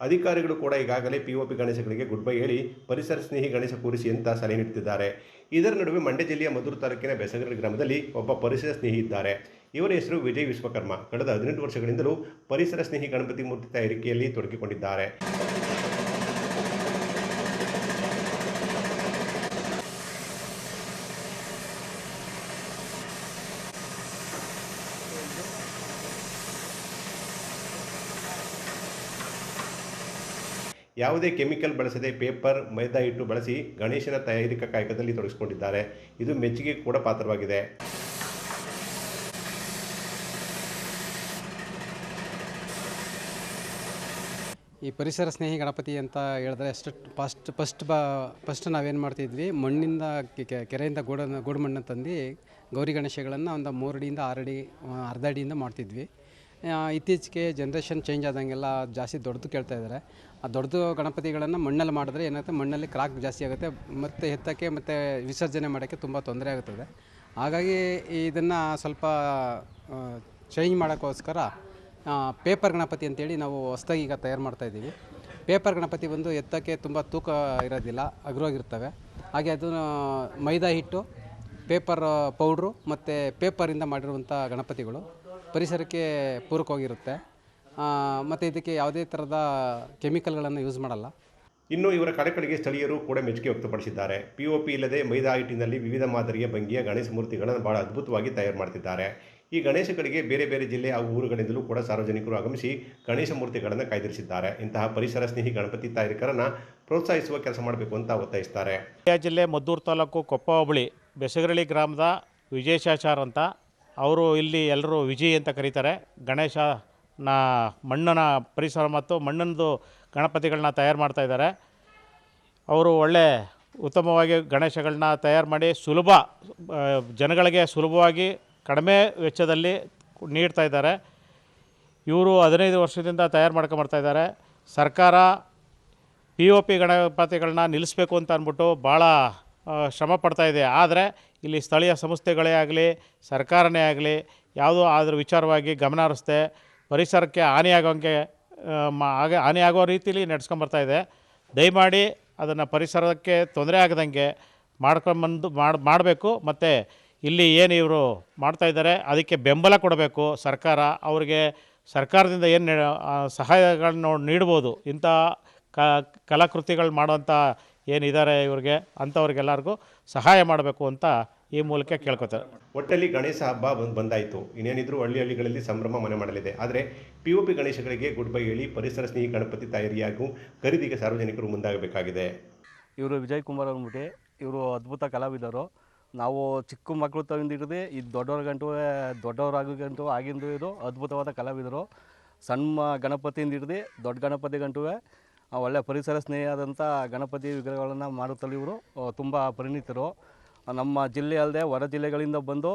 ಅಧಿಕಾರಿಗಳು ಕೂಡ ಈಗಾಗಲೇ ಪಿ ಒ ಪಿ ಗಣೇಶಗಳಿಗೆ ಗುಡ್ ಬೈ ಹೇಳಿ ಪರಿಸರ ಸ್ನೇಹಿ ಗಣೇಶ ಕೂರಿಸಿ ಅಂತ ಸಲಹೆ ನೀಡುತ್ತಿದ್ದಾರೆ ಇದರ ನಡುವೆ ಮಂಡ್ಯ ಜಿಲ್ಲೆಯ ಮಧುರ ತಾಲೂಕಿನ ಬೆಸಗರ ಗ್ರಾಮದಲ್ಲಿ ಒಬ್ಬ ಪರಿಸರ ಸ್ನೇಹಿ ಇದ್ದಾರೆ. ಇವರ ಹೆಸರು ವಿಜಯ್ ವಿಶ್ವಕರ್ಮ. ಕಳೆದ ಹದಿನೆಂಟು ವರ್ಷಗಳಿಂದಲೂ ಪರಿಸರ ಸ್ನೇಹಿ ಗಣಪತಿ ಮೂರ್ತಿ ತಯಾರಿಕೆಯಲ್ಲಿ ತೊಡಗಿಕೊಂಡಿದ್ದಾರೆ. ಯಾವುದೇ ಕೆಮಿಕಲ್ ಬಳಸದೆ ಪೇಪರ್, ಮೈದಾ ಹಿಟ್ಟು ಬಳಸಿ ಗಣೇಶನ ತಯಾರಿಕಾ ಕಾಯಕದಲ್ಲಿ ತೊಡಗಿಸಿಕೊಂಡಿದ್ದಾರೆ. ಇದು ಮೆಚ್ಚುಗೆ ಕೂಡ ಪಾತ್ರವಾಗಿದೆ. ಈ ಪರಿಸರ ಸ್ನೇಹಿ ಗಣಪತಿ ಅಂತ ಹೇಳಿದ್ರೆ ಅಷ್ಟು ಫಸ್ಟ್ ಫಸ್ಟ್ ಬಾ ಫಸ್ಟ್ ನಾವೇನು ಮಾಡ್ತಿದ್ವಿ, ಮಣ್ಣಿಂದ ಕೆರೆಯಿಂದ ಗೂಡ ಗೂಡು ಮಣ್ಣನ್ನು ತಂದು ಗೌರಿ ಗಣೇಶಗಳನ್ನು ಒಂದು ಮೂರು ಅಡಿಯಿಂದ ಆರು ಅಡಿ ಅರ್ಧ ಅಡಿಯಿಂದ ಮಾಡ್ತಿದ್ವಿ. ಇತ್ತೀಚೆಗೆ ಜನ್ರೇಷನ್ ಚೇಂಜ್ ಆದಂಗೆಲ್ಲ ಜಾಸ್ತಿ ದೊಡ್ಡದು ಕೇಳ್ತಾ ಇದ್ದಾರೆ. ಆ ದೊಡ್ಡದು ಗಣಪತಿಗಳನ್ನು ಮಣ್ಣಲ್ಲಿ ಮಾಡಿದ್ರೆ ಏನಾಗುತ್ತೆ? ಮಣ್ಣಲ್ಲಿ ಕ್ರಾಕ್ ಜಾಸ್ತಿ ಆಗುತ್ತೆ. ಮತ್ತು ಎತ್ತಕ್ಕೆ ಮತ್ತು ವಿಸರ್ಜನೆ ಮಾಡೋಕ್ಕೆ ತುಂಬ ತೊಂದರೆ ಆಗುತ್ತದೆ ಹಾಗಾಗಿ ಇದನ್ನು ಸ್ವಲ್ಪ ಚೇಂಜ್ ಮಾಡೋಕ್ಕೋಸ್ಕರ ಪೇಪರ್ ಗಣಪತಿ ಅಂತೇಳಿ ನಾವು ಹೊಸ್ದಾಗಿ ಈಗ ತಯಾರು ಮಾಡ್ತಾಯಿದ್ದೀವಿ ಪೇಪರ್ ಗಣಪತಿ ಬಂದು ಎತ್ತಕ್ಕೆ ತುಂಬ ತೂಕ ಇರೋದಿಲ್ಲ. ಅಗ್ರವಾಗಿರ್ತವೆ ಹಾಗೆ ಅದು ಮೈದಾ ಹಿಟ್ಟು ಪೇಪರ್ ಪೌಡ್ರು ಮತ್ತು ಪೇಪರಿಂದ ಮಾಡಿರುವಂಥ ಗಣಪತಿಗಳು. ಪರಿಸರಕ್ಕೆ ಪೂರಕವಾಗಿರುತ್ತೆ. ಮತ್ತು ಇದಕ್ಕೆ ಯಾವುದೇ ಥರದ ಕೆಮಿಕಲ್ಗಳನ್ನು ಯೂಸ್ ಮಾಡಲ್ಲ. ಇನ್ನು ಇವರ ಕಡೆಕಡೆಗೆ ಸ್ಥಳೀಯರು ಕೂಡ ಮೆಚ್ಚುಗೆ ವ್ಯಕ್ತಪಡಿಸಿದ್ದಾರೆ. ಪಿ ಇಲ್ಲದೆ ಮೈದಾ ಹಿಟ್ಟಿನಲ್ಲಿ ವಿವಿಧ ಮಾದರಿಯ ಭಂಗಿಯ ಗಣೇಶ ಮೂರ್ತಿಗಳನ್ನು ಬಹಳ ಅದ್ಭುತವಾಗಿ ತಯಾರು ಮಾಡ್ತಿದ್ದಾರೆ. ಈ ಗಣೇಶಗಳಿಗೆ ಬೇರೆ ಬೇರೆ ಜಿಲ್ಲೆ ಹಾಗೂ ಊರುಗಳಿಂದಲೂ ಕೂಡ ಸಾರ್ವಜನಿಕರು ಆಗಮಿಸಿ ಗಣೇಶ ಮೂರ್ತಿಗಳನ್ನು ಕಾಯ್ದಿರಿಸಿದ್ದಾರೆ. ಇಂತಹ ಪರಿಸರ ಸ್ನೇಹಿ ಗಣಪತಿ ತಯಾರಿಕರನ್ನು ಪ್ರೋತ್ಸಾಹಿಸುವ ಕೆಲಸ ಮಾಡಬೇಕು ಅಂತ ಒತ್ತಾಯಿಸ್ತಾರೆ. ಮಂಡ್ಯ ಜಿಲ್ಲೆ ಮದ್ದೂರು ತಾಲೂಕು ಕೊಪ್ಪ ಹೋಬಳಿ ಬೆಸಗರಳ್ಳಿ ಗ್ರಾಮದ ವಿಜಯಶಾಚಾರ್ ಅಂತ ಅವರು ಇಲ್ಲಿ ಎಲ್ಲರೂ ವಿಜಯ್ ಅಂತ ಕರೀತಾರೆ. ಗಣೇಶನ ಮಣ್ಣಿನ ಪರಿಸರ ಮತ್ತು ಮಣ್ಣಿನದು ಗಣಪತಿಗಳನ್ನ ತಯಾರು ಮಾಡ್ತಾ ಇದ್ದಾರೆ. ಅವರು ಒಳ್ಳೆ ಉತ್ತಮವಾಗಿ ಗಣೇಶಗಳನ್ನ ತಯಾರು ಮಾಡಿ ಸುಲಭ ಜನಗಳಿಗೆ ಸುಲಭವಾಗಿ ಕಡಿಮೆ ವೆಚ್ಚದಲ್ಲಿ ನೀಡ್ತಾ ಇದ್ದಾರೆ. ಇವರು ಹದಿನೈದು ವರ್ಷದಿಂದ ತಯಾರು ಮಾಡ್ಕೊಂಬರ್ತಾ ಇದ್ದಾರೆ. ಸರ್ಕಾರ ಪಿ ಒ ಪಿ ಗಣಪತಿಗಳನ್ನ ನಿಲ್ಲಿಸಬೇಕು ಅಂತ ಅಂದ್ಬಿಟ್ಟು ಭಾಳ ಶ್ರಮ ಪಡ್ತಾ ಇದೆ. ಆದರೆ ಇಲ್ಲಿ ಸ್ಥಳೀಯ ಸಂಸ್ಥೆಗಳೇ ಆಗಲಿ ಸರ್ಕಾರನೇ ಆಗಲಿ ಯಾವುದೋ ಅದ್ರ ವಿಚಾರವಾಗಿ ಗಮನ ಹರಿಸ್ತೆ ಪರಿಸರಕ್ಕೆ ಹಾನಿಯಾಗೋಂಗೆ ಆ, ಮಾ- ಹಾಗೆ ಹಾನಿಯಾಗೋ ನಡ್ಸ್ಕೊಂಬರ್ತಾ ಇದೆ. ದಯಮಾಡಿ ಅದನ್ನು ಪರಿಸರಕ್ಕೆ ತೊಂದರೆ ಆಗದಂಗೆ ಮಾಡ್ಕೊಂಬಂದು ಮಾಡಿ ಮಾಡಬೇಕು. ಮತ್ತು ಇಲ್ಲಿ ಏನು ಇವರು ಮಾಡ್ತಾ ಇದ್ದಾರೆ ಅದಕ್ಕೆ ಬೆಂಬಲ ಕೊಡಬೇಕು ಸರ್ಕಾರ. ಅವರಿಗೆ ಸರ್ಕಾರದಿಂದ ಏನು ಸಹಾಯಗಳನ್ನು ನೀಡ್ಬೋದು. ಇಂಥ ಕಲಾಕೃತಿಗಳು ಮಾಡೋಂಥ ಏನಿದ್ದಾರೆ ಇವ್ರಿಗೆ ಅಂಥವ್ರಿಗೆಲ್ಲರಿಗೂ ಸಹಾಯ ಮಾಡಬೇಕು ಅಂತ ಈ ಮೂಲಕ ಕೇಳ್ಕೊತಾರೆ. ಒಟ್ಟಲ್ಲಿ ಗಣೇಶ ಹಬ್ಬ ಬಂದು ಬಂದಾಯಿತು. ಇನ್ನೇನಿದ್ರು ಹಳ್ಳಿ ಹಳ್ಳಿಗಳಲ್ಲಿ ಸಂಭ್ರಮ ಮನೆ ಮಾಡಲಿದೆ. ಆದರೆ ಪಿ ಯು ಪಿ ಗಣೇಶಗಳಿಗೆ ಗುಡ್ ಬೈ ಹೇಳಿ ಪರಿಸರ ಸ್ನೇಹಿ ಗಣಪತಿ ತಯಾರಿಯಾಗೂ ಖರೀದಿಗೆ ಸಾರ್ವಜನಿಕರು ಮುಂದಾಗಬೇಕಾಗಿದೆ. ಇವರು ವಿಜಯ್ ಕುಮಾರ್ ಅಂದ್ಬಿಟ್ಟು ಇವರು ಅದ್ಭುತ ಕಲಾವಿದರು. ನಾವು ಚಿಕ್ಕ ಮಕ್ಕಳು ತಗೊಂಡು ಹಿಡಿದು ಈ ದೊಡ್ಡವ್ರ ಗಂಟು ದೊಡ್ಡವರಾಗಂಟು ಆಗಿಂದು ಇದು ಅದ್ಭುತವಾದ ಕಲಾವಿದರು. ಸಣ್ಣ ಗಣಪತಿಯಿಂದ ಹಿಡಿದು ದೊಡ್ಡ ಗಣಪತಿ ಗಂಟು ಒಳ್ಳೆ ಪರಿಸರ ಸ್ನೇಹಿಯಾದಂಥ ಗಣಪತಿ ವಿಗ್ರಹಗಳನ್ನು ಮಾಡುತ್ತಲೇ ಇವರು ತುಂಬ ಪರಿಣಿತರು. ನಮ್ಮ ಜಿಲ್ಲೆ ಅಲ್ಲದೆ ಹೊರ ಜಿಲ್ಲೆಗಳಿಂದ ಬಂದು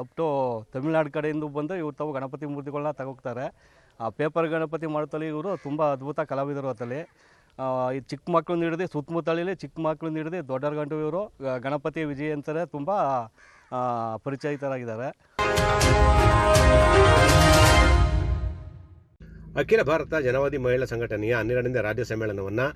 ಅಪ್ ಟು ತಮಿಳ್ನಾಡು ಕಡೆಯಿಂದ ಬಂದು ಇವ್ರು ತಾವು ಗಣಪತಿ ಮೂರ್ತಿಗಳನ್ನ ತಗೋಗ್ತಾರೆ. ಆ ಪೇಪರ್ ಗಣಪತಿ ಮಾಡುತ್ತಲೇ ಇವರು ತುಂಬ ಅದ್ಭುತ ಕಲಾವಿದರು ಅತ್ತಲ್ಲಿ. ಈ ಚಿಕ್ಕ ಮಕ್ಕಳನ್ನ ಹಿಡಿದು ಸುತ್ತಮುತ್ತಲಲ್ಲಿ ಚಿಕ್ಕ ಮಕ್ಕಳನ್ನ ಹಿಡಿದು ದೊಡ್ಡರ ಗಂಟು ಇವರು ಗಣಪತಿ ವಿಜಯ ಅಂತಾರೆ ತುಂಬ ಪರಿಚಯಿತರಾಗಿದ್ದಾರೆ. ಅಖಿಲ ಭಾರತ ಜನವಾದಿ ಮಹಿಳಾ ಸಂಘಟನೆಯ ಹನ್ನೆರಡನೇ ರಾಜ್ಯ ಸಮ್ಮೇಳನವನ್ನು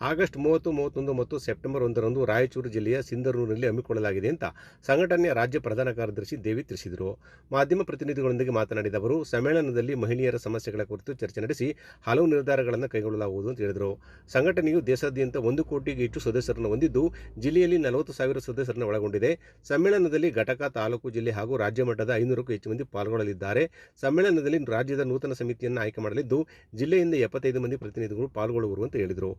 ಆಗಸ್ಟ್ ಮೂವತ್ತು, ಮೂವತ್ತೊಂದು ಮತ್ತು ಸೆಪ್ಟೆಂಬರ್ ಒಂದರಂದು ರಾಯಚೂರು ಜಿಲ್ಲೆಯ ಸಿಂಧನೂರಿನಲ್ಲಿ ಹಮ್ಮಿಕೊಳ್ಳಲಾಗಿದೆ ಅಂತ ಸಂಘಟನೆಯ ರಾಜ್ಯ ಪ್ರಧಾನ ಕಾರ್ಯದರ್ಶಿ ದೇವಿ ತಿಳಿಸಿದರು. ಮಾಧ್ಯಮ ಪ್ರತಿನಿಧಿಗಳೊಂದಿಗೆ ಮಾತನಾಡಿದ ಅವರು, ಸಮ್ಮೇಳನದಲ್ಲಿ ಮಹಿಳೆಯರ ಸಮಸ್ಯೆಗಳ ಕುರಿತು ಚರ್ಚೆ ನಡೆಸಿ ಹಲವು ನಿರ್ಧಾರಗಳನ್ನು ಕೈಗೊಳ್ಳಲಾಗುವುದು ಅಂತ ಹೇಳಿದರು. ಸಂಘಟನೆಯು ದೇಶಾದ್ಯಂತ ಒಂದು ಕೋಟಿಗೆ ಹೆಚ್ಚು ಸದಸ್ಯರನ್ನು ಹೊಂದಿದ್ದು, ಜಿಲ್ಲೆಯಲ್ಲಿ ನಲವತ್ತು ಸಾವಿರ ಸದಸ್ಯರನ್ನು ಒಳಗೊಂಡಿದೆ. ಸಮ್ಮೇಳನದಲ್ಲಿ ಘಟಕ, ತಾಲೂಕು, ಜಿಲ್ಲೆ ಹಾಗೂ ರಾಜ್ಯ ಮಟ್ಟದ ಐನೂರಕ್ಕೂ ಹೆಚ್ಚು ಮಂದಿ ಪಾಲ್ಗೊಳ್ಳಲಿದ್ದಾರೆ. ಸಮ್ಮೇಳನದಲ್ಲಿ ರಾಜ್ಯದ ನೂತನ ಸಮಿತಿಯನ್ನು ಆಯ್ಕೆ ಮಾಡಲಿದ್ದು, ಜಿಲ್ಲೆಯಿಂದ ಎಪ್ಪತ್ತೈದು ಮಂದಿ ಪ್ರತಿನಿಧಿಗಳು ಪಾಲ್ಗೊಳ್ಳುವರು ಅಂತ ಹೇಳಿದರು.